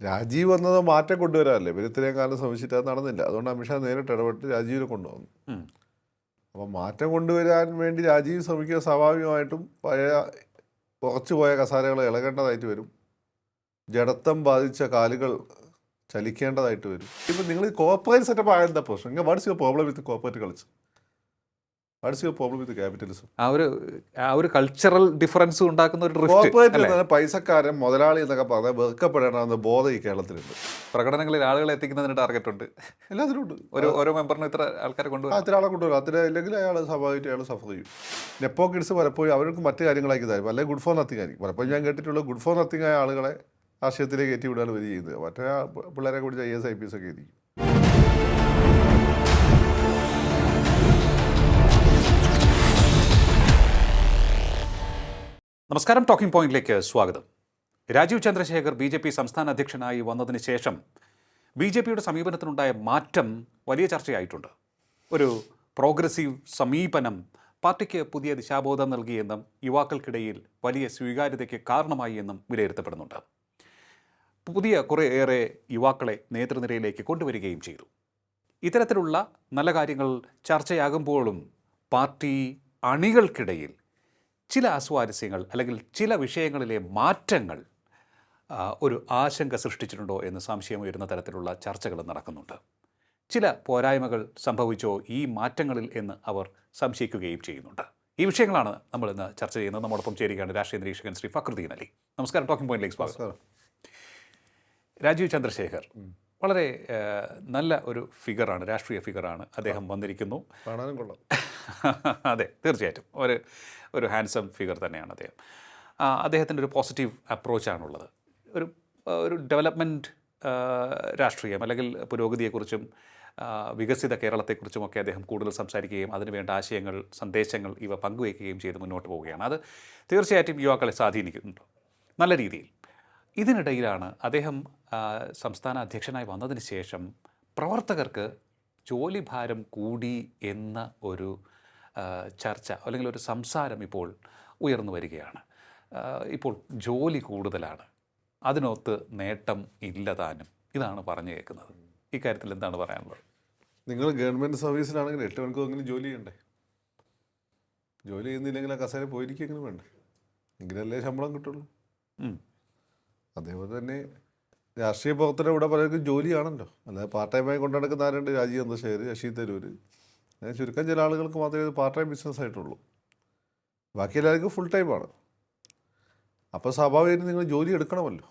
രാജീവ് വന്നത് മാറ്റം കൊണ്ടുവരാനല്ലേ ഇവർ ഇത്രയും കാലം ശ്രമിച്ചിട്ട് അത് നടന്നില്ല. അതുകൊണ്ട് അമിത്ഷാ നേരിട്ട് ഇടപെട്ട് രാജീവിനെ കൊണ്ടുവന്നു. അപ്പോൾ അപ്പം മാറ്റം കൊണ്ടുവരാൻ വേണ്ടി രാജീവ് ശ്രമിക്കുക സ്വാഭാവികമായിട്ടും പഴയ കുറച്ചു പോയ കസാരകൾ ഇളകേണ്ടതായിട്ട് വരും. ജഡത്വം ബാധിച്ച കാലുകൾ ചലിക്കേണ്ടതായിട്ട് വരും. ഇപ്പം നിങ്ങൾ കോപ്പറേറ്റ് സെറ്റപ്പ് ആയ എന്താ പ്രശ്നം? What's your problem with corporate കളിച്ച്. What's your problem with capitalism ആ ഒരു ആ ഒരു കൾച്ചറൽ ഡിഫറൻസ് ഉണ്ടാക്കുന്ന ഒരു കോർപ്പറേറ്റ് പൈസക്കാരൻ മുതലാളി എന്നൊക്കെ പറഞ്ഞാൽ വെറുക്കപ്പെടേണ്ടെന്ന ബോധം ഈ കേരളത്തിലുണ്ട് പ്രകടനങ്ങളിൽ ആളുകളെ എത്തിക്കുന്നതിന് ടാർഗറ്റ് ഉണ്ട്. എല്ലാത്തിലും ഉണ്ട്. ഒരു ഓരോ മെമ്പറിനും ഇത്ര ആൾക്കാരെ കൊണ്ടുവരും അത്ര ആളെ കൊണ്ടുവരും. അത്ര ഇല്ലെങ്കിൽ അയാൾ സ്വാഭാവികമായിട്ട് അയാൾ സഫർ ചെയ്യും. നെപ്പോ കിഡ്സ് പലപ്പോഴും അവർക്ക് മറ്റു കാര്യങ്ങളാക്കി തരും. അല്ലെങ്കിൽ ഗുഡ് ഫോർ നത്തിങ് ആയിരിക്കും. പലപ്പോഴും ഞാൻ കേട്ടിട്ടുള്ള ഗുഡ് ഫോർ നത്തിങ് ആയ ആളുകളെ രാഷ്ട്രീയത്തിലേക്ക് ഏറ്റി വിടാൻ വരി ചെയ്യുന്നത്. മറ്റേ പിള്ളേരെ കുറിച്ച് I S I P S ഒക്കെ ആയിരിക്കും. നമസ്കാരം ടോക്കിംഗ് പോയിന്റിലേക്ക് സ്വാഗതം. Rajeev Chandrasekhar B J P സംസ്ഥാന അധ്യക്ഷനായി വന്നതിന് ശേഷം ബി ജെ പിയുടെ സമീപനത്തിനുണ്ടായ മാറ്റം വലിയ ചർച്ചയായിട്ടുണ്ട്. ഒരു പ്രോഗ്രസീവ് സമീപനം പാർട്ടിക്ക് പുതിയ ദിശാബോധം നൽകിയെന്നും യുവാക്കൾക്കിടയിൽ വലിയ സ്വീകാര്യതയ്ക്ക് കാരണമായി എന്നും വിലയിരുത്തപ്പെടുന്നുണ്ട്. പുതിയ കുറേയേറെ യുവാക്കളെ നേതൃനിരയിലേക്ക് കൊണ്ടുവരികയും ചെയ്തു. ഇത്തരത്തിലുള്ള നല്ല കാര്യങ്ങൾ ചർച്ചയാകുമ്പോഴും പാർട്ടി അണികൾക്കിടയിൽ ചില അസ്വാരസ്യങ്ങൾ അല്ലെങ്കിൽ ചില വിഷയങ്ങളിലെ മാറ്റങ്ങൾ ഒരു ആശങ്ക സൃഷ്ടിച്ചിട്ടുണ്ടോ എന്ന് സംശയമുയരുന്ന തരത്തിലുള്ള ചർച്ചകൾ നടക്കുന്നുണ്ട്. ചില പോരായ്മകൾ സംഭവിച്ചോ ഈ മാറ്റങ്ങളിൽ എന്ന് അവർ സംശയിക്കുകയും ചെയ്യുന്നുണ്ട്. ഈ വിഷയങ്ങളാണ് നമ്മൾ ഇന്ന് ചർച്ച ചെയ്യുന്നത്. നമ്മോടൊപ്പം ചേരുകയാണ് രാഷ്ട്രീയ നിരീക്ഷകൻ ശ്രീ ഫക്രുദ്ദീൻ അലി. നമസ്കാരം. ടോക്കിംഗ് പോയിന്റിലേക്ക് സ്വാഗതം. രാജീവ് ചന്ദ്രശേഖർ വളരെ നല്ല ഒരു ഫിഗറാണ് രാഷ്ട്രീയ ഫിഗറാണ് അദ്ദേഹം വന്നിരിക്കുന്നു. കാണാനും കൊള്ളാം. അതെ തീർച്ചയായിട്ടും. ഒരു ഒരു ഹാൻസം ഫിഗർ തന്നെയാണ് അദ്ദേഹം. അദ്ദേഹത്തിന്റെ ഒരു പോസിറ്റീവ് അപ്രോച്ചാണുള്ളത് ഒരു ഒരു ഡെവലപ്മെന്റ് രാഷ്ട്രീയം അല്ലെങ്കിൽ പുരോഗതിയെക്കുറിച്ചും വികസിത കേരളത്തെക്കുറിച്ചുമൊക്കെ അദ്ദേഹം കൂടുതൽ സംസാരിക്കുകയും അതിനുവേണ്ട ആശയങ്ങൾ സന്ദേശങ്ങൾ ഇവ പങ്കുവയ്ക്കുകയും ചെയ്ത് മുന്നോട്ട് പോവുകയാണ്. അത് തീർച്ചയായിട്ടും യുവാക്കളെ സ്വാധീനിക്കുന്നുണ്ട്. നല്ല രീതിയിൽ. ഇതിനിടയിലാണ് അദ്ദേഹം സംസ്ഥാന അധ്യക്ഷനായി വന്നതിന് ശേഷം പ്രവർത്തകർക്ക് ജോലിഭാരം കൂടി എന്ന ഒരു ചർച്ച അല്ലെങ്കിൽ ഒരു സംസാരം ഇപ്പോൾ ഉയർന്നു വരികയാണ്. ഇപ്പോൾ ജോലി കൂടുതലാണ്. അതിനൊത്ത് നേട്ടം ഇല്ലതാനും ഇതാണ് പറഞ്ഞു കേൾക്കുന്നത് ഇക്കാര്യത്തിൽ എന്താണ് പറയാനുള്ളത്? നിങ്ങൾ ഗവൺമെന്റ് സർവീസിലാണെങ്കിൽ എട്ട് മണിക്കൂറെങ്കിലും ജോലി ചെയ്യണ്ടേ? ജോലി ചെയ്യുന്നില്ലെങ്കിൽ ആ കസേര പോയിരിക്കെങ്കിലും വേണ്ടേ? എങ്കിലല്ലേ ശമ്പളം കിട്ടുള്ളൂ. അതേപോലെ തന്നെ രാഷ്ട്രീയ പ്രവർത്തനം ഇവിടെ പലർക്കും ജോലിയാണല്ലോ. അല്ലാതെ പാർട്ട് ടൈമായി കൊണ്ടു നടക്കുന്ന ആരുണ്ട് രാജീവ് ചന്ദ്രശേഖർ ശശി തരൂർ അങ്ങനെ ചുരുക്കം ചില ആളുകൾക്ക് മാത്രമേ ഇത് പാർട്ട് ടൈം ബിസിനസ് ആയിട്ടുള്ളൂ. ബാക്കി എല്ലാവർക്കും ഫുൾ ടൈമാണ് അപ്പോൾ സ്വാഭാവികമായിട്ടും നിങ്ങൾ ജോലി എടുക്കണമല്ലോ.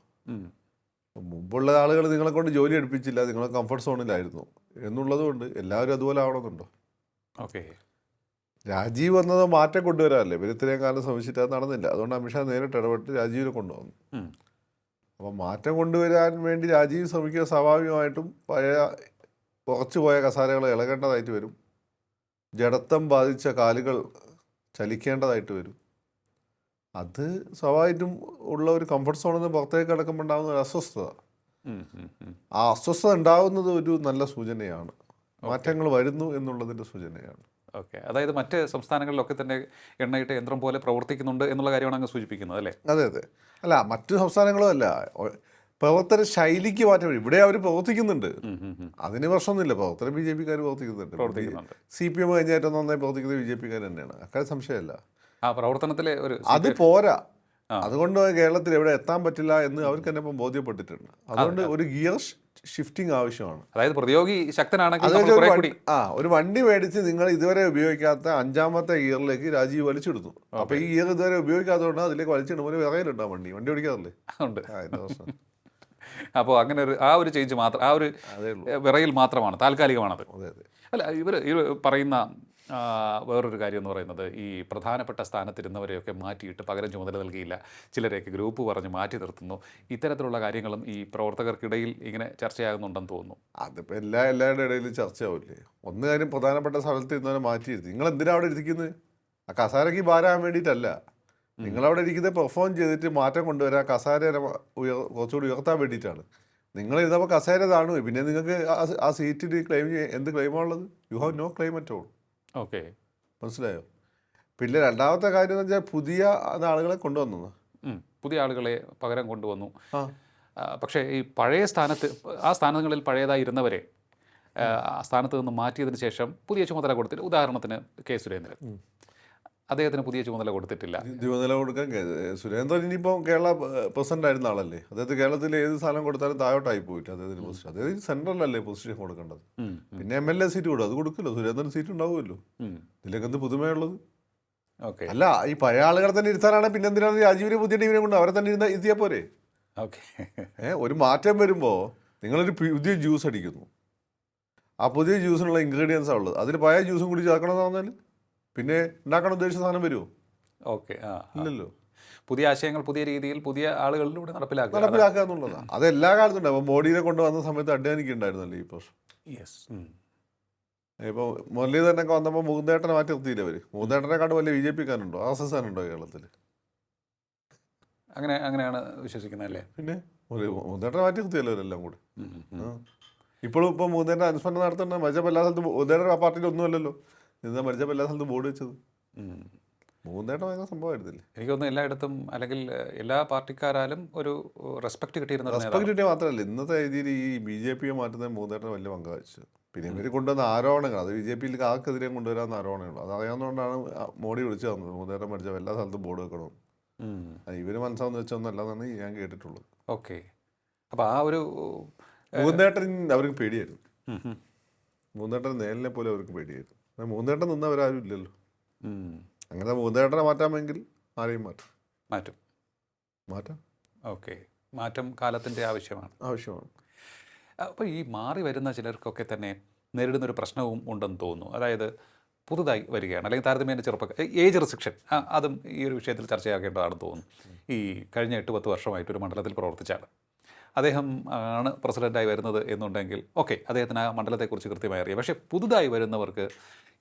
മുമ്പുള്ള ആളുകൾ നിങ്ങളെ കൊണ്ട് ജോലി എടുപ്പിച്ചില്ല നിങ്ങൾ കംഫർട്ട് സോണിലായിരുന്നു എന്നുള്ളതുകൊണ്ട് എല്ലാവരും അതുപോലെ ആവണമെന്നുണ്ടോ? ഓക്കെ. രാജീവ് വന്നത് മാറ്റം കൊണ്ടുവരാനല്ലേ ഇവർ ഇത്രയും കാലം ശ്രമിച്ചിട്ട് അത് നടന്നില്ല. അതുകൊണ്ട് അമിത്ഷാ നേരിട്ട് ഇടപെട്ട് രാജീവിനെ കൊണ്ടുവന്നു. അപ്പം മാറ്റം കൊണ്ടുവരാൻ വേണ്ടി രാജീവ് ശ്രമിക്കുക സ്വാഭാവികമായിട്ടും പഴയ കുറച്ചു പോയ കസാരകൾ ഇളകേണ്ടതായിട്ട് വരും. ജഡത്വം ബാധിച്ച കാലുകൾ ചലിക്കേണ്ടതായിട്ട് വരും. അത് സ്വാഭാവികമായിട്ടും ഉള്ള ഒരു കംഫർട്ട് സോണിൽ നിന്ന് പുറത്തേക്ക് കിടക്കുമ്പോൾ ഉണ്ടാകുന്ന ഒരു അസ്വസ്ഥത. ആ അസ്വസ്ഥത ഉണ്ടാകുന്നത് ഒരു നല്ല സൂചനയാണ്. മാറ്റങ്ങൾ വരുന്നു എന്നുള്ളതിന്റെ സൂചനയാണ്. ഓക്കെ. അതായത് മറ്റ് സംസ്ഥാനങ്ങളിലൊക്കെ തന്നെ എണ്ണയിട്ട് യന്ത്രം പോലെ പ്രവർത്തിക്കുന്നുണ്ട് എന്നുള്ള കാര്യമാണ് അങ്ങ് സൂചിപ്പിക്കുന്നത് അല്ലേ? അതെ അതെ. അല്ല മറ്റു സംസ്ഥാനങ്ങളും അല്ല. പ്രവർത്തന ശൈലിക്ക് മാറ്റം ഇവിടെ അവർ പ്രവർത്തിക്കുന്നുണ്ട്. അതിന് പ്രശ്നമൊന്നുമില്ല. പ്രവർത്തനം ബി ജെ പിക്കാർ പ്രവർത്തിക്കുന്നുണ്ട്. പ്രവർത്തിക്കുന്നുണ്ട്. സി പി എം കഴിഞ്ഞായിട്ട് നന്നായി പ്രവർത്തിക്കുന്നത് ബി ജെ പിക്കാർ തന്നെയാണ്. അക്കാര്യം സംശയമല്ല. ആ പ്രവർത്തനത്തിലെ ഒരു അത് പോരാ. അതുകൊണ്ട് കേരളത്തിൽ എവിടെ എത്താൻ പറ്റില്ല എന്ന് അവർക്ക് തന്നെ ഇപ്പം ബോധ്യപ്പെട്ടിട്ടുണ്ട്. അതുകൊണ്ട് ഒരു ഗിയർ ഷിഫ്റ്റിംഗ് ആവശ്യമാണ്. അതായത് പ്രതിയോഗി ശക്തനാണെങ്കിൽ ആ ഒരു വണ്ടി മേടിച്ച് നിങ്ങൾ ഇതുവരെ ഉപയോഗിക്കാത്ത അഞ്ചാമത്തെ ഇയറിലേക്ക് രാജീവ് വലിച്ചിടുന്നു. അപ്പൊ ഈ ഇയർ ഇതുവരെ ഉപയോഗിക്കാത്തതുകൊണ്ട് അതിലേക്ക് വലിച്ചിടുമ്പോൾ വിറയിലുണ്ടോ വണ്ടി. വണ്ടി ഓടിക്കാറില്ലേ? ഉണ്ട്. അപ്പോൾ അങ്ങനെ ഒരു ആ ഒരു ചേഞ്ച് മാത്രം ആ ഒരു വിറയിൽ മാത്രമാണ് താൽക്കാലികമാണത്. അതെ അതെ. അല്ല ഇവർ ഇവർ പറയുന്ന വേറൊരു കാര്യം എന്ന് പറയുന്നത് ഈ പ്രധാനപ്പെട്ട സ്ഥാനത്തിരുന്നവരെയൊക്കെ മാറ്റിയിട്ട് പകരം ചുമതല നൽകിയില്ല. ചിലരെയൊക്കെ ഗ്രൂപ്പ് പറഞ്ഞ് മാറ്റി നിർത്തുന്നു. ഇത്തരത്തിലുള്ള കാര്യങ്ങളും ഈ പ്രവർത്തകർക്കിടയിൽ ഇങ്ങനെ ചർച്ചയാകുന്നുണ്ടെന്ന് തോന്നുന്നു. അതിപ്പോൾ എല്ലാ എല്ലാവരുടെ ഇടയിലും ചർച്ചയാവില്ലേ? ഒന്ന് കാര്യം പ്രധാനപ്പെട്ട സ്ഥലത്ത് ഇരുന്നവരെ മാറ്റിയിരുത്തി. നിങ്ങൾ എന്തിനാണ് അവിടെ ഇരിക്കുന്നത് ആ കസാരയ്ക്ക് ഭാരമാകാൻ വേണ്ടിയിട്ടല്ല. നിങ്ങളവിടെ ഇരിക്കുന്നത് പെർഫോം ചെയ്തിട്ട് മാറ്റം കൊണ്ടുവരാൻ കസാര ഉയർ കുറച്ചുകൂടി ഉയർത്താൻ വേണ്ടിയിട്ടാണ്. നിങ്ങൾ ഇരുന്നപ്പോൾ കസേര താണു പിന്നെ നിങ്ങൾക്ക് ആ- സീറ്റിൽ ക്ലെയിം എന്ത് ക്ലെയിമാണുള്ളത് you have no claim at all okay. മനസ്സിലായോ? പിന്നെ രണ്ടാമത്തെ കാര്യം എന്ന് വെച്ചാൽ പുതിയ ആളുകളെ കൊണ്ടുവന്നു. പുതിയ ആളുകളെ പകരം കൊണ്ടുവന്നു. പക്ഷേ ഈ പഴയ സ്ഥാനത്ത് ആ സ്ഥാനങ്ങളിൽ പഴയതായിരുന്നവരെ സ്ഥാനത്ത് നിന്ന് മാറ്റിയതിന് ശേഷം പുതിയ ചുമതല കൊടുത്തിട്ട് ഉദാഹരണത്തിന് കെ സുരേന്ദ്രൻ. അദ്ദേഹത്തിന് പുതിയ ചുമതല കൊടുത്തിട്ടില്ല. ചുമതല കൊടുക്കാൻ സുരേന്ദ്രൻ ഇനിയിപ്പോൾ കേരള പ്രസിഡന്റ് ആയിരുന്ന ആളല്ലേ? അദ്ദേഹത്തെ കേരളത്തിൽ ഏത് സ്ഥലം കൊടുത്താലും താഴോട്ടായി പോയിട്ട് അദ്ദേഹത്തിന് പൊസിഷൻ അതായത് സെൻട്രലല്ലേ പൊസിഷൻ കൊടുക്കേണ്ടത്? പിന്നെ എം എൽ എ സീറ്റ് കൊടുക്കും അത് കൊടുക്കില്ല സുരേന്ദ്രൻ സീറ്റ് ഉണ്ടാവുമല്ലോ. ഇതിലൊക്കെ എന്ത് പുതുമയുള്ളത് ഓക്കെ. അല്ല ഈ പഴയ ആളുകളെ തന്നെ ഇരുത്താനാണ് പിന്നെ എന്തിനാണ് രാജീവിനെ പുതിയ ടീമിനെ കൊണ്ട് അവരെ തന്നെ ഇരുന്ന ഇരുത്തിയാൽ പോരെ? ഓക്കെ. ഏ ഒരു മാറ്റം വരുമ്പോൾ നിങ്ങളൊരു പുതിയ ജ്യൂസ് അടിക്കുന്നു. ആ പുതിയ ജ്യൂസിനുള്ള ഇൻഗ്രീഡിയൻസാണ് ഉള്ളത്. അതിൽ പഴയ ജ്യൂസും കൂടി ചേർക്കണമെന്ന് പറഞ്ഞാൽ പിന്നെ ഉണ്ടാക്കാൻ ഉദ്ദേശിച്ച സാധനം വരുമോ ഓക്കെ ആ. ഇല്ലല്ലോ. പുതിയ ആശയങ്ങൾ പുതിയ രീതിയിൽ പുതിയ ആളുകളിലൂടെ നടപ്പിലാക്കുക. നടപ്പിലാക്കുക എന്നുള്ളതാണ്. അത് എല്ലാ കാലത്തും ഉണ്ട് അപ്പോൾ മോഡിനെ കൊണ്ടുവന്ന സമയത്ത് അഡ്വാനിക്ക് ഉണ്ടായിരുന്നല്ലോ ഈ പ്രശ്നം? യെസ് ഇപ്പോൾ മുരളീധരനൊക്കെ വന്നപ്പോൾ മുകുന്ദേട്ടനെ മാറ്റി നിർത്തിയില്ല അവർ മൂന്നേട്ടനെ കണ്ട് വലിയ ബി ജെ പിക്കാരുണ്ടോ? ആർ എസ് എസ് ഉണ്ടോ കേരളത്തിൽ അങ്ങനെ അങ്ങനെയാണ് വിശ്വസിക്കുന്നത് അല്ലേ? പിന്നെ മുകുന്ദേട്ടനെ മാറ്റി നിർത്തിയല്ലോ അവരെല്ലാം കൂടെ. ഇപ്പോഴും ഇപ്പോൾ മുകുന്ദേട്ടൻ അനുസ്മരണം നടത്തുന്ന മജപ്പ് എല്ലാ സ്ഥലത്തും മുകുന്ദേട്ടൻ ആ പാർട്ടിയിൽ ഒന്നുമല്ലല്ലോ. ഇന്ന് മരിച്ചപ്പോൾ എല്ലാ സ്ഥലത്തും ബോർഡ് വെച്ചത്. മൂന്നേട്ടം അങ്ങനെ ഭയങ്കര സംഭവമായിരുന്നില്ലേ എനിക്കൊന്നും എല്ലായിടത്തും അല്ലെങ്കിൽ എല്ലാ പാർട്ടിക്കാരാലും ഒരു റെസ്പെക്ട് കിട്ടിയിരുന്ന. റെസ്പെക്ട് കിട്ടിയ മാത്രമല്ല ഇന്നത്തെ രീതിയിൽ ഈ ബി ജെ പിയെ മാറ്റുന്ന മൂന്നേട്ടം വലിയ പങ്ക് വഹിച്ചു പിന്നെ ഇവർ കൊണ്ടുവന്ന ആരോപണങ്ങൾ അത് ബി ജെ പിയിൽ ആർക്കെതിരെ കൊണ്ടുവരാവുന്ന ആരോപണങ്ങൾ. അത് അറിയാവുന്നതുകൊണ്ടാണ് മോഡി വിളിച്ചു തന്നത് മൂന്നേട്ടം മരിച്ച എല്ലാ സ്ഥലത്തും ബോർഡ് വെക്കണം അത് ഇവർ മനസ്സാന്ന് വെച്ചൊന്നല്ലാന്നാണ് ഞാൻ കേട്ടിട്ടുള്ളത്. ഓക്കെ. അപ്പോൾ ആ ഒരു മൂന്നേട്ടൻ അവർക്ക് പേടിയായിരുന്നു. മൂന്നേട്ടൻ നേലിനെ പോലെ അവർക്ക് പേടിയായിരുന്നു. മൂന്നേട്ടൻ നിന്നവരാരും ഇല്ലല്ലോ. അങ്ങനെ മൂന്നേട്ടനെ മാറ്റാമെങ്കിൽ ആരെയും മാറ്റും. മാറ്റും. മാറ്റാം. ഓക്കെ. മാറ്റം കാലത്തിന്റെ ആവശ്യമാണ്. ആവശ്യമാണ്. അപ്പോൾ ഈ മാറി വരുന്ന ചിലർക്കൊക്കെ തന്നെ നേരിടുന്നൊരു പ്രശ്നവും ഉണ്ടെന്ന് തോന്നുന്നു. അതായത് പുതുതായി വരികയാണ്. അല്ലെങ്കിൽ താരതമ്യേന ചെറുപ്പക്കാർ ഏജ് റിസ്ട്രിക്ഷൻ. അതും ഈ ഒരു വിഷയത്തിൽ ചർച്ചയാക്കേണ്ടതാണെന്ന് തോന്നുന്നു. ഈ കഴിഞ്ഞ എട്ട് പത്ത് വർഷമായിട്ട് ഒരു മണ്ഡലത്തിൽ പ്രവർത്തിച്ചാണ്. അദ്ദേഹം ആണ് പ്രസിഡന്റായി വരുന്നത് എന്നുണ്ടെങ്കിൽ ഓക്കെ അദ്ദേഹത്തിന് ആ മണ്ഡലത്തെക്കുറിച്ച് കൃത്യമായി അറിയാം. പക്ഷേ പുതുതായി വരുന്നവർക്ക്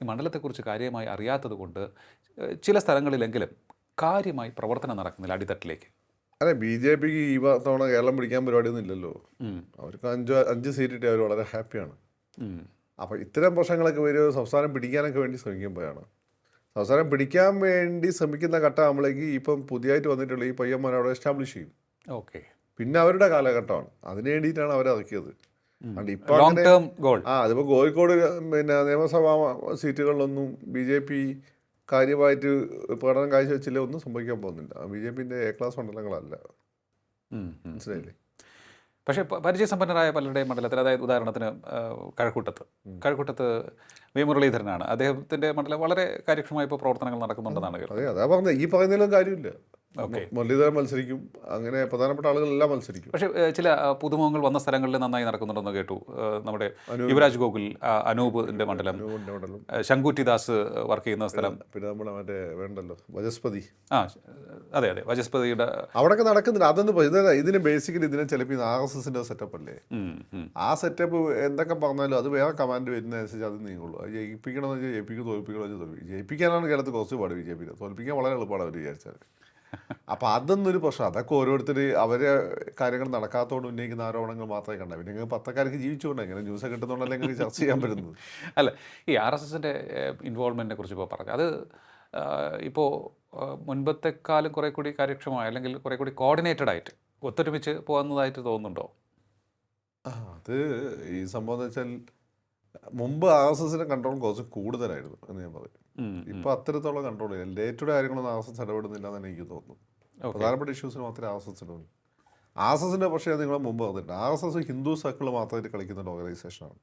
ഈ മണ്ഡലത്തെക്കുറിച്ച് കാര്യമായി അറിയാത്തത് കൊണ്ട് ഏഹ്, ചില സ്ഥലങ്ങളിലെങ്കിലും കാര്യമായി പ്രവർത്തനം നടക്കുന്നില്ല അടിത്തട്ടിലേക്ക്. അതെ ബി ജെ പിക്ക് ഈ തവണ കേരളം പിടിക്കാൻ പരിപാടിയൊന്നും ഇല്ലല്ലോ. അവർക്ക് അഞ്ച് അഞ്ച് സീറ്റ് കിട്ടിയ അവർ വളരെ ഹാപ്പിയാണ്. അപ്പൊ അപ്പോൾ ഇത്തരം പ്രശ്നങ്ങളൊക്കെ വരും സംസ്ഥാനം പിടിക്കാനൊക്കെ വേണ്ടി ശ്രമിക്കുമ്പോഴാണ്. സംസ്ഥാനം പിടിക്കാൻ വേണ്ടി ശ്രമിക്കുന്ന ഘട്ടം ആകുമ്പോഴേക്ക് ഇപ്പം പുതിയതായിട്ട് വന്നിട്ടുള്ള ഈ പയ്യന്മാരെ അവിടെ എസ്റ്റാബ്ലിഷ് ചെയ്യും. ഓക്കെ. പിന്നെ അവരുടെ കാലഘട്ടമാണ്. അതിന് വേണ്ടിയിട്ടാണ് ഇപ്പം ലോങ് ടേം ഗോൾ ആ അതിപ്പോൾ കോഴിക്കോട് പിന്നെ നിയമസഭാ സീറ്റുകളിലൊന്നും ബി ജെ പി കാര്യമായിട്ട് പ്രകടനം കാഴ്ചവെച്ചില്ല ഒന്നും സംഭവിക്കാൻ പോകുന്നില്ല. ബി ജെ പിന്റെ എ ക്ലാസ് മണ്ഡലങ്ങളല്ല. മനസ്സിലായില്ലേ? പക്ഷേ പരിചയസമ്പന്നരായ പലരുടെയും മണ്ഡലത്തിൽ അതായത് ഉദാഹരണത്തിന് കഴക്കൂട്ടത്ത്. കഴക്കൂട്ടത്ത് വി മുരളീധരനാണ്. അദ്ദേഹത്തിന്റെ മണ്ഡലം വളരെ കാര്യക്ഷമമായി ഇപ്പോൾ പ്രവർത്തനങ്ങൾ നടക്കുന്നുണ്ടെന്നാണ് കേൾക്കുന്നത്. അതെ അതാ പറഞ്ഞത്. ഈ പറയുന്നതിലും കാര്യമില്ല. മുരളീധരൻ മത്സരിക്കും. അങ്ങനെ പ്രധാനപ്പെട്ട ആളുകളെല്ലാം മത്സരിക്കും. പക്ഷേ ചില പുതുമുഖങ്ങൾ വന്ന സ്ഥലങ്ങളിൽ നന്നായി നടക്കുന്നുണ്ടെന്ന് കേട്ടു. നമ്മുടെ യുവരാജ് ഗോകുൽ അനൂപിന്റെ മണ്ഡലം. മണ്ഡലം. ശങ്കുറ്റിദാസ് വർക്ക് ചെയ്യുന്ന സ്ഥലം. പിന്നെ നമ്മുടെ മറ്റേ വേണ്ടല്ലോ വജസ്പതി ആ അതെ അതെ വജസ്പതിയുടെ അവിടെയൊക്കെ നടക്കുന്നില്ല അതൊന്നും ഇതിന് ബേസിക്കലി ഇതിനെ ചിലപ്പോൾ ആർ എസ് എസിന്റെ സെറ്റപ്പ് അല്ലേ. ആ സെറ്റപ്പ് എന്തൊക്കെ പറഞ്ഞാലും അത് വേറെ കമാൻഡ് വരുന്നതനുസരിച്ച് അത് നീങ്ങുള്ളൂ. അത് ജയിപ്പിക്കണമെന്ന് വെച്ചാൽ ജയിപ്പിക്കും തോൽപ്പിക്കണമെന്ന് വെച്ചാൽ തോൽപ്പിക്കും. ജയിപ്പിക്കാനാണ് കേരളത്തിൽ കുറച്ച് പാട് ബി ജെ പിന്നെ തോൽപ്പിക്കാൻ വളരെ എളുപ്പമാണ് അവർ വിചാരിച്ചാൽ അപ്പോൾ അതൊന്നും ഒരു പ്രശ്നം. അതൊക്കെ ഓരോരുത്തർ അവരെ കാര്യങ്ങൾ നടക്കാത്തതുകൊണ്ട് ഉന്നയിക്കുന്ന ആരോപണങ്ങൾ മാത്രമേ കണ്ട. പിന്നെ പത്രക്കാർക്ക് ജീവിച്ചുകൊണ്ട് എങ്ങനെ ന്യൂസ് കിട്ടുന്നുണ്ടല്ലോ എങ്ങനെ ചർച്ച ചെയ്യാൻ പറ്റുന്നത്? അല്ല ഈ ആർ എസ് എസിന്റെ ഇൻവോൾവ്മെന്റിനെ കുറിച്ച് ഇപ്പോൾ പറഞ്ഞു. അത് ഇപ്പോൾ മുൻപത്തെക്കാലം മുൻപത്തെക്കാളും കുറേ കൂടി കാര്യക്ഷമമായി അല്ലെങ്കിൽ കുറേ കൂടി കോർഡിനേറ്റഡ് ആയിട്ട് ഒത്തൊരുമിച്ച് പോകുന്നതായിട്ട് തോന്നുന്നുണ്ടോ? അത് ഈ സംഭവം എന്ന് വെച്ചാൽ മുമ്പ് ആർ എസ് എസിന്റെ കൺട്രോൾ കുറച്ച് കൂടുതലായിരുന്നു എന്ന് ഞാൻ പറയും. ഉം, അത്തരത്തോളം കൺട്രോൾ ഇല്ല ഡേ ടു ഡേ കാര്യങ്ങളൊന്നും ആസസ് ഇടപെടുന്നില്ല എന്നാണ് എനിക്ക് തോന്നുന്നു. പ്രധാനപ്പെട്ട ഇഷ്യൂസിന് മാത്രമേ ആർ എസ് എസ് ഇടുള്ളൂ ആർ എസ് എസിന്റെ പക്ഷേ നിങ്ങൾ മുമ്പ് വന്നിട്ട് R S S Hindu circle മാത്രമായിട്ട് കളിക്കുന്ന ഒരു ഓർഗനൈസേഷനാണ്.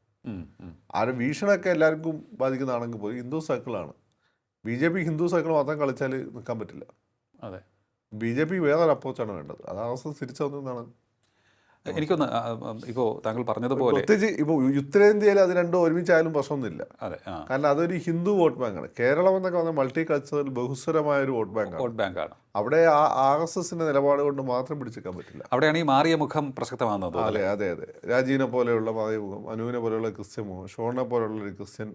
ആ ഒരു വീക്ഷണമൊക്കെ എല്ലാവർക്കും ബാധിക്കുന്നതാണെങ്കിൽ പോലും Hindu സർക്കിളാണ് B J P Hindu circle മാത്രം കളിച്ചാൽ നിൽക്കാൻ പറ്റില്ല. അതെ. ബി ജെ പി വേറൊരു അപ്രോച്ചാണ് വേണ്ടത്. അത് ആർ എസ് എസ് തിരിച്ചറിഞ്ഞതാണ് എനിക്കൊന്ന് ഇപ്പോൾ താങ്കൾ പറഞ്ഞതുപോലെ പ്രത്യേകിച്ച് ഇപ്പോൾ ഉത്തരേന്ത്യയിൽ അത് രണ്ടും ഒരുമിച്ചായാലും പ്രശ്നമൊന്നുമില്ല. അതെ കാരണം അതൊരു ഹിന്ദു വോട്ട് ബാങ്കാണ്. കേരളം എന്നൊക്കെ പറഞ്ഞാൽ മൾട്ടി കൾച്ചറൽ ബഹുസ്വരമായ ഒരു വോട്ട് ബാങ്ക് വോട്ട് ബാങ്കാണ്. അവിടെ ആ ആർ എസ് എസിന്റെ നിലപാട് കൊണ്ട് മാത്രം പിടിച്ചേക്കാൻ പറ്റില്ല. അവിടെയാണ് ഈ മാറിയ മുഖം പ്രസക്തമാകുന്നത് അതെ അതെ അതെ. രാജീവിനെ പോലെയുള്ള മാറിയ മുഖം അനുവിനെ പോലെയുള്ള ക്രിസ്ത്യൻ മുഖം ഷോണിനെ പോലെയുള്ള ഒരു ക്രിസ്ത്യൻ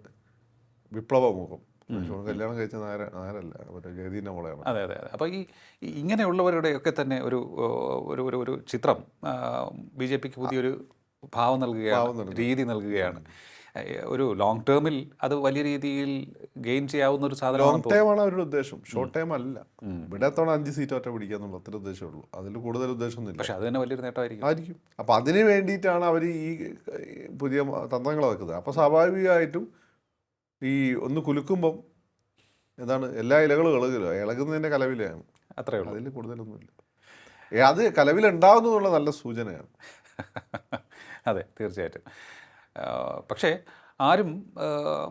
വിപ്ലവ മുഖം. ഷോൺ കല്യാണം കഴിച്ച മറ്റേ ജയദീന്റെ മോളെയാണ്. അതെ അതെ അതെ. അപ്പോൾ ഈ ഇങ്ങനെയുള്ളവരുടെ ഇങ്ങനെയുള്ളവരുടെയൊക്കെ തന്നെ ഒരു ഒരു ഒരു ഒരു ചിത്രം ബി ജെ പിക്ക് പുതിയൊരു ഭാവം നൽകുകയാണ് രീതി നൽകുകയാണ്. ഒരു ലോങ് ടേമിൽ അത് വലിയ രീതിയിൽ ഗെയിൻ ചെയ്യാവുന്ന ഒരു സാധനം ലോങ് ടൈം ആണ് അവരുടെ ഉദ്ദേശം. ഷോർട്ട് ടൈം അല്ല. ഇവിടെ എത്തോളം അഞ്ച് സീറ്റ് ഒറ്റ പിടിക്കുക എന്നുള്ള. അത്ര ഉദ്ദേശമുള്ളൂ അതിൽ കൂടുതൽ ഉദ്ദേശമൊന്നുമില്ല. പക്ഷെ അത് തന്നെ വലിയൊരു നേട്ടമായിരിക്കും. ആയിരിക്കും. അപ്പം അതിന് വേണ്ടിയിട്ടാണ് അവർ ഈ പുതിയ തന്ത്രങ്ങൾ വെക്കുന്നത്. അപ്പോൾ സ്വാഭാവികമായിട്ടും ഈ ഒന്ന് കുലുക്കുമ്പം എന്താണ് എല്ലാ ഇലകളും ഇളകില്ല ഇളകുന്നതിന്റെ കലവിലാണ് അത്രേ ഉള്ളൂ. അതിൽ കൂടുതലൊന്നുമില്ല. അത് കലവിലുണ്ടാവുന്നതുള്ള നല്ല സൂചനയാണ്. അതെ തീർച്ചയായിട്ടും. പക്ഷേ ആരും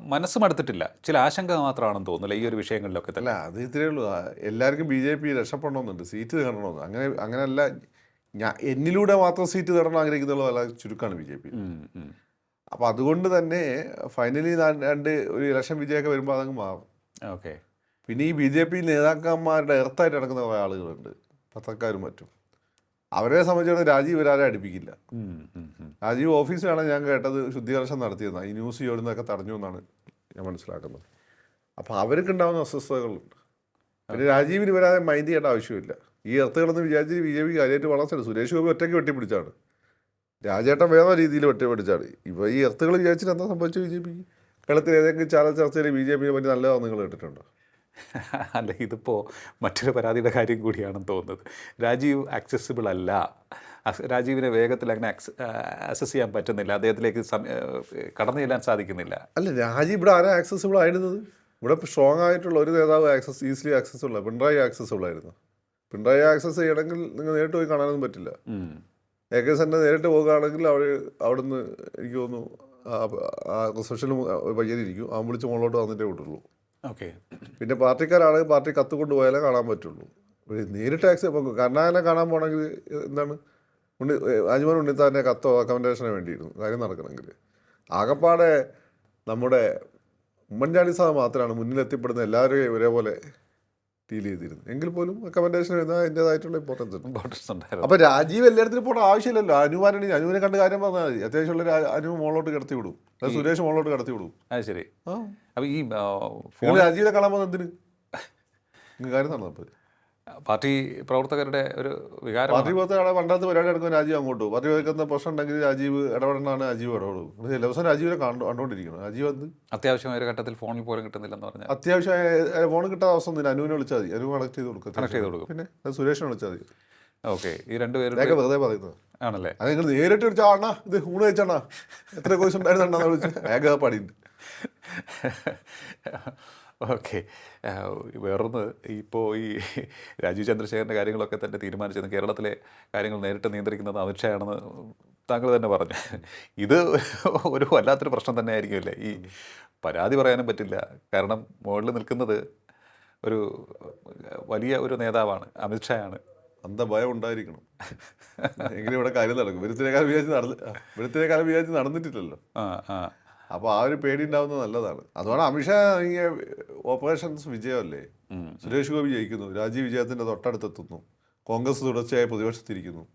മനസ്സ് മടുത്തിട്ടില്ല ചില ആശങ്ക മാത്രമാണെന്ന് തോന്നുന്നില്ല ഈ ഒരു വിഷയങ്ങളിലൊക്കെ അല്ല അത് ഇത്രയേ ഉള്ളൂ. എല്ലാവർക്കും ബി ജെ പി രക്ഷപ്പെടണമെന്നുണ്ട്. സീറ്റ് തേടണമെന്ന്. അങ്ങനെ അങ്ങനെയല്ല ഞാൻ എന്നിലൂടെ മാത്രം സീറ്റ് നേടണം ആഗ്രഹിക്കുന്ന വളരെ ചുരുക്കമാണ് ബി ജെ പി. അപ്പോൾ അതുകൊണ്ട് തന്നെ ഫൈനലി രണ്ട് ഒരു ഇലക്ഷൻ വിജയമൊക്കെ വരുമ്പോൾ അതങ്ങ് മാറും. ഓക്കെ പിന്നെ ഈ ബി ജെ പി നേതാക്കന്മാരുടെ എർത്തായിട്ട് നടക്കുന്ന കുറേ ആളുകളുണ്ട്. പത്രക്കാരും മറ്റും. അവരെ സംബന്ധിച്ചിടത്തോളം രാജീവ് ഒരാളെ അടുപ്പിക്കില്ല. രാജീവ് ഓഫീസിലാണ് ഞാൻ കേട്ടത് ശുദ്ധീകരണം നടത്തിയെന്നാണ് ഈ ന്യൂസ് ചെയ്യുന്നതൊക്കെ തടഞ്ഞു എന്നാണ് ഞാൻ മനസ്സിലാക്കുന്നത്. അപ്പോൾ അവർക്ക് ഉണ്ടാവുന്ന അസ്വസ്ഥതകളുണ്ട്. പിന്നെ രാജീവിന് വരാതെ മൈൻഡ് ചെയ്യേണ്ട ആവശ്യമില്ല. ഈ എർത്തുകളെന്ന് വിചാരിച്ച് ബി ജെ പി കാര്യമായിട്ട് വളർച്ചയുണ്ട്. സുരേഷ് ഗോപി ഒറ്റയ്ക്ക് വെട്ടിപ്പിടിച്ചാണ്. രാജേട്ടൻ വേറെ രീതിയിൽ വെട്ടിപ്പടിച്ചാണ്. ഇപ്പോൾ ഈ എർത്തുകൾ വിചാരിച്ചിട്ട് എന്താ സംഭവിച്ചു ബി ജെ പി കേരളത്തിൽ ഏതെങ്കിലും ചാനൽ ചർച്ചയിൽ ബി ജെ പിയെ പറ്റി നല്ലതാണെന്ന് നിങ്ങൾ കേട്ടിട്ടുണ്ടോ? അല്ല ഇതിപ്പോൾ മറ്റൊരു പരാതിയുടെ കാര്യം കൂടിയാണെന്ന് തോന്നുന്നത്. രാജീവ് ആക്സസിബിൾ അല്ല. രാജീവിനെ വേഗത്തിൽ അങ്ങനെ ആക്സസ് ചെയ്യാൻ പറ്റുന്നില്ല. അദ്ദേഹത്തിലേക്ക് കടന്നു ചെല്ലാൻ സാധിക്കുന്നില്ല. അല്ല രാജീവ് ഇവിടെ ആരാ ആക്സസിബിൾ ആയിരുന്നത്? ഇവിടെ സ്ട്രോങ് ആയിട്ടുള്ള ഒരു നേതാവ് ആക്സസ് ഈസിലി ആക്സസ് ഉള്ള പിണറായി ആക്സസിബിൾ ആയിരുന്നു. പിണറായി ആക്സസ് ചെയ്യണമെങ്കിൽ നിങ്ങൾ നേരിട്ട് പോയി കാണാനൊന്നും പറ്റില്ല. എ കെ സെന്റെ നേരിട്ട് പോകുകയാണെങ്കിൽ അവർ അവിടുന്ന് എനിക്ക് തോന്നുന്നു ആ റിസപ്ഷനിൽ അവൻ വിളിച്ച് മുകളിലോട്ട് വന്നിട്ടേ വിട്ടുള്ളൂ ഓക്കെ. പിന്നെ പാർട്ടിക്കാരാണെങ്കിൽ പാർട്ടി കത്ത് കൊണ്ടുപോയാലേ കാണാൻ പറ്റുള്ളൂ. നേരിട്ട് ആക്സി കരുണാകരനെ കാണാൻ പോകണമെങ്കിൽ എന്താണ്? ഉണ്ണി അജ്മൻ ഉണ്ണിത്താന്റെ കത്തോ അക്കമൻഡേഷനോ വേണ്ടിയിരുന്നു. കാര്യം നടക്കണമെങ്കിൽ. ആകപ്പാടെ നമ്മുടെ ഉമ്മൻചാണ്ടി സാർ മാത്രമാണ് മുന്നിലെത്തിപ്പെടുന്ന എല്ലാവരെയും ഒരേപോലെ ഡീൽ ചെയ്തിരുന്നു. എങ്കിൽ പോലും റെക്കമെൻഡേഷൻ എഴുതാൻ അതിന്റെതായിട്ടുള്ള ഇമ്പോർട്ടൻസ് ഉണ്ട്. ഇമ്പോർട്ടൻസ് ഉണ്ടായിരുന്നു. അപ്പോൾ രാജീവ് എല്ലായിടത്തിനും പോകേണ്ട ആവശ്യമില്ലല്ലോ. അനുമാനാണ് അനുവിനെ കണ്ട കാര്യം പറഞ്ഞാൽ മതി. അത്യാവശ്യമുള്ള ഉള്ള അനു മോളോട്ട് കിടത്തി വിടും. അല്ല സുരേഷ് മോളോട്ട് കിടത്തി വിടും. അത് ശരി. അപ്പോൾ ഈ രാജീവിനെ കാണാൻ പോകുന്നത് എന്തിന്? കാര്യം നടന്നപ്പോൾ പാർട്ടി പ്രവർത്തകരുടെ ഒരു വികാരം പാർട്ടി പ്രവർത്തകരുടെ പണ്ടത്തെ പരിപാടി എടുക്കുമ്പോൾ രാജീവ് അങ്ങോട്ട്. പാർട്ടി വെക്കുന്ന പ്രശ്നം ഉണ്ടെങ്കിൽ രാജീവ് ഇടപെടണമെന്നാണ് രാജീവ് ഇടപെടും എല്ലാ ദിവസം രാജീവിനെ കണ്ടു കണ്ടുകൊണ്ടിരിക്കണം രാജീവ് എന്ത്? അത്യാവശ്യമായ ഒരു ഘട്ടത്തിൽ ഫോണിൽ പോലും കിട്ടുന്നില്ലെന്ന് പറഞ്ഞാൽ. അത്യാവശ്യമായ ഫോൺ കിട്ടാത്ത അവസ്ഥ ഒന്നുമില്ല. അനുവിനെ വിളിച്ചാൽ മതി. അനു കണക്ട് ചെയ്ത് കൊടുക്കും കണക്ട് ചെയ്ത് കൊടുക്കും. പിന്നെ അത് സുരേഷിനെ വിളിച്ചാൽ മതി. ഓക്കെ. ഈ രണ്ട് ഇതൊക്കെ വെറുതെ പറയുന്നത്. ആണല്ലേ? അത് നിങ്ങൾ നേരിട്ട് വിളിച്ചാൽ അണ്ണാ ഇത് ഊണ് കഴിച്ചണ്ണാ. എത്ര കോഴ്സ് ഉണ്ടായിരുന്നു വിളിച്ചു ഏക പാടിയുണ്ട് ഓക്കെ. വേറൊന്ന് ഇപ്പോൾ ഈ രാജീവ് ചന്ദ്രശേഖരന്റെ കാര്യങ്ങളൊക്കെ തന്നെ തീരുമാനിച്ചത് കേരളത്തിലെ കാര്യങ്ങൾ നേരിട്ട് നിയന്ത്രിക്കുന്നത് അമിത്ഷായാണെന്ന് താങ്കൾ തന്നെ പറഞ്ഞു. ഇത് ഒരു വല്ലാത്തൊരു പ്രശ്നം തന്നെ ആയിരിക്കുമല്ലേ ഈ പരാതി പറയാനും പറ്റില്ല. കാരണം മുകളിൽ നിൽക്കുന്നത് ഒരു വലിയ ഒരു നേതാവാണ് അമിത്ഷായാണ് അന്ത ഭയം ഉണ്ടായിരിക്കണം. എങ്കിലും ഇവിടെ കാര്യം നടക്കും. വെറുത്തിനേക്കാൾ വിചാരിച്ച് നടന്ന് വെറുത്തിനേക്കാൾ വിചാരിച്ച് നടന്നിട്ടില്ലല്ലോ. ആ ആ. അപ്പോൾ ആ ഒരു പേടി ഉണ്ടാവുന്നത് നല്ലതാണ്. അതുകൊണ്ട് അമിത്ഷാ ഈ ഓപ്പറേഷൻസ് വിജയമല്ലേ. സുരേഷ് ഗോപി ജയിക്കുന്നു രാജീവ് വിജയത്തിന്റെ തൊട്ടടുത്തെത്തുന്നു കോൺഗ്രസ് തുടർച്ചയായി പ്രതിപക്ഷത്തിരിക്കുന്നു.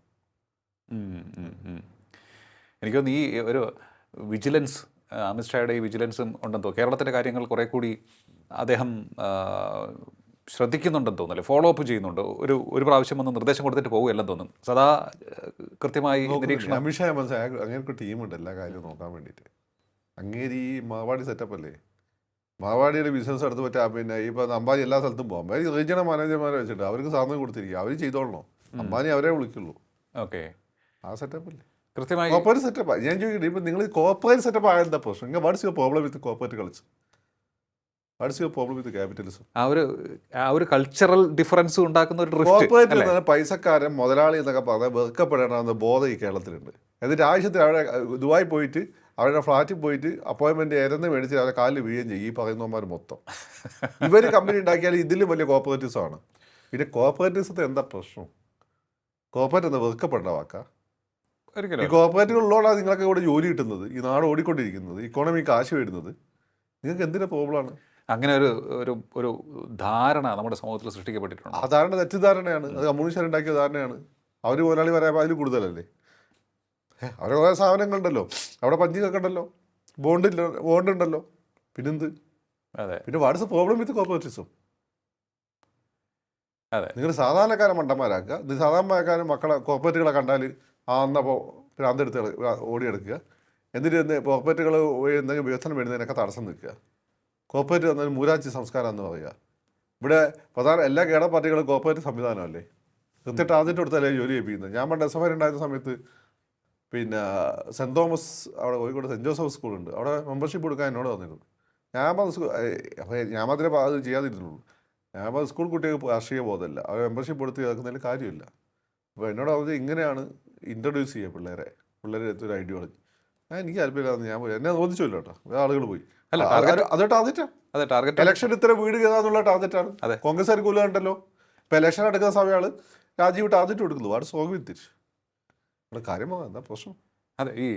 എനിക്ക് തോന്നുന്നു ഈ ഒരു വിജിലൻസ് അമിത്ഷായുടെ ഈ വിജിലൻസും ഉണ്ടെന്ന് തോന്നുന്നു. കേരളത്തിന്റെ കാര്യങ്ങൾ കുറെ കൂടി അദ്ദേഹം ശ്രദ്ധിക്കുന്നുണ്ടെന്ന് തോന്നുന്നു ഫോളോ അപ്പ് ചെയ്യുന്നുണ്ട്. ഒരു ഒരു പ്രാവശ്യം ഒന്ന് നിർദ്ദേശം കൊടുത്തിട്ട് പോകുകയല്ലെന്ന് തോന്നും സദാ കൃത്യമായി നിരീക്ഷണം. അമിത്ഷാ മനസ്സിലായി. അങ്ങനെ ഒരു ടീമുണ്ട് എല്ലാ കാര്യവും നോക്കാൻ വേണ്ടിയിട്ട്. അങ്ങേര് ഈ മാവാടി സെറ്റപ്പ് അല്ലേ? മാവാടിയുടെ ബിസിനസ് എടുത്ത് പറ്റാ പിന്നെ ഇപ്പം അംബാനി എല്ലാ സ്ഥലത്തും പോകാം അവർ റീജിയണൽ മാനേജർമാരെ വെച്ചിട്ട് അവർക്ക് സാധനം കൊടുത്തിരിക്കുക. അവർ ചെയ്തോളണം. അംബാനി അവരെ വിളിക്കുള്ളൂ. ഓക്കെ. ആ സെറ്റപ്പ് അല്ലേ? കൃത്യമായി കോപ്പറേറ്റ് സെറ്റപ്പ് ഞാൻ ചോദിക്കട്ടെ ഇപ്പം നിങ്ങൾ കോപ്പറേറ്റ് സെറ്റപ്പ് ആയതാ പ്രശ്നം? നിങ്ങൾ what's your problem with corporate കളിച്ച് what's your problem with capitalism ആ ഒരു ആ ഒരു കൾച്ചറൽ ഡിഫറൻസ് ഉണ്ടാക്കുന്ന ഒരു കോർപ്പറേറ്റ് പൈസക്കാരൻ മുതലാളി എന്നൊക്കെ പറഞ്ഞാൽ വെറുക്കപ്പെടണമെന്ന ബോധം ഈ കേരളത്തിലുണ്ട്. എന്നിട്ട് ആവശ്യത്തിന് അവിടെ ദുബായി പോയിട്ട് അവരുടെ ഫ്ലാറ്റിൽ പോയിട്ട് അപ്പോയിൻമെന്റ് ഏതെന്ന് മേടിച്ച് അവരെ കാലിൽ വീഴുകയും ചെയ്യും. ഈ പറയുന്നവന്മാർ മൊത്തം. ഇവർ കമ്പനി ഉണ്ടാക്കിയാൽ ഇതിലും വലിയ കോപ്പറേറ്റീവ്സാണ് പിന്നെ കോപ്പറേറ്റീവ്സത്തെ എന്താ പ്രശ്നം? കോപ്പറേറ്റ് എന്താ വെറുക്കപ്പെടേണ്ട വാക്കാ? ഈ ഒരിക്കലും കോപ്പറേറ്റീവ് ഉള്ളതുകൊണ്ടാണ് നിങ്ങൾക്ക് ഇവിടെ ജോലി കിട്ടുന്നത്. ഈ നാട് ഓടിക്കൊണ്ടിരിക്കുന്നത്. ഇക്കോണമി കാശ് വരുന്നത് നിങ്ങൾക്ക് എന്തിനാ പ്രോബ്ലമാണ് അങ്ങനെ ഒരു ഒരു ഒരു ധാരണ നമ്മുടെ സമൂഹത്തിൽ സൃഷ്ടിക്കപ്പെട്ടിട്ടുണ്ട്. ആ ധാരണ തെറ്റിദ്ധാരണയാണ്. അത് കമ്മ്യൂണിസ്റ്റർ ഉണ്ടാക്കിയ ധാരണയാണ്. അവർ മുതലാളി പറയാൻ അതിൽ കൂടുതലല്ലേ? അവരെ കുറേ സാധനങ്ങളുണ്ടല്ലോ. അവിടെ പഞ്ചിങ്ങൊക്കെ ഉണ്ടല്ലോ. ബോണ്ടില്ല ബോണ്ട് ഉണ്ടല്ലോ. പിന്നെന്ത്? അതെ. പിന്നെ വാട്സ് പ്രോബ്ലം വിത്ത് കോപ്പറേറ്റീവ്സും അതെ. നിങ്ങൾ സാധാരണക്കാരെ മണ്ടന്മാരാക്കുക. ഇത് സാധാരണക്കാരൻ മക്കളെ കോപ്പറേറ്റുകളെ കണ്ടാൽ ആ എന്നപ്പോൾ ഭ്രാന്തെടുത്ത് ഓടിയെടുക്കുക. എന്നിട്ട് ഇന്ന് കോപ്പറേറ്റുകൾ എന്തെങ്കിലും വികസനം വരുന്നതിനൊക്കെ തടസ്സം നിൽക്കുക. കോർപ്പറേറ്റ് എന്നാൽ മൂരാച്ചി സംസ്കാരം എന്ന് പറയുക. ഇവിടെ പ്രധാന എല്ലാ കേരള പാർട്ടികളും കോർപ്പറേറ്റ് സംവിധാനമല്ലേ? കൃത്യ ടാർജറ്റ് കൊടുത്തല്ലേ ജോലി ചെയ്യിപ്പിക്കുന്നത്? ഞാൻ പണ്ട് എസ് എഫ് ഐ ഉണ്ടായിരുന്ന സമയത്ത് പിന്നെ സെന്റ് തോമസ് അവിടെ കോഴിക്കോട് സെന്റ് ജോസഫ് സ്കൂളുണ്ട്. അവിടെ മെമ്പർഷിപ്പ് കൊടുക്കാൻ എന്നോട് തന്നിരുന്നു ഞാൻ പറഞ്ഞ സ്കൂൾ അപ്പോൾ ഞാൻ മാത്രമേ അത് ചെയ്യാതിരുന്നുള്ളൂ. ഞാൻ പറഞ്ഞ സ്കൂൾ കുട്ടികൾക്ക് രാഷ്ട്രീയ ബോധമല്ല. അവർ മെമ്പർഷിപ്പ് കൊടുത്ത് കേൾക്കുന്നതിൽ കാര്യമില്ല. അപ്പോൾ എന്നോട് പറഞ്ഞത് ഇങ്ങനെയാണ് ഇൻട്രൊഡ്യൂസ് ചെയ്യുക പിള്ളേരെ. പിള്ളേരെ ഒരു ഐഡിയോളജി. ഞാൻ എനിക്ക് താല്പര്യമില്ലാന്ന് ഞാൻ പോയി. എന്നെ ചോദിച്ചില്ല കേട്ടോ. ആളുകൾ പോയി. അല്ല, അത് ടാർഗറ്റാ അതെ ടാർഗറ്റ് ഇലക്ഷൻ ഇത്ര വീട് കയറാന്നുള്ള ടാർഗറ്റാണ് അതെ. കോൺഗ്രസ് കണ്ടല്ലോ. ഇപ്പം ഇലക്ഷൻ നടക്കുന്ന സമയമാണ് രാജീവ് ടാർഗറ്റ് കൊടുക്കുന്നു വാട് സ്വാഗതം തിരിച്ചു ഇവിടെ കാര്യം പറയാം, എന്താ പ്രശ്നം? അതെ ഈ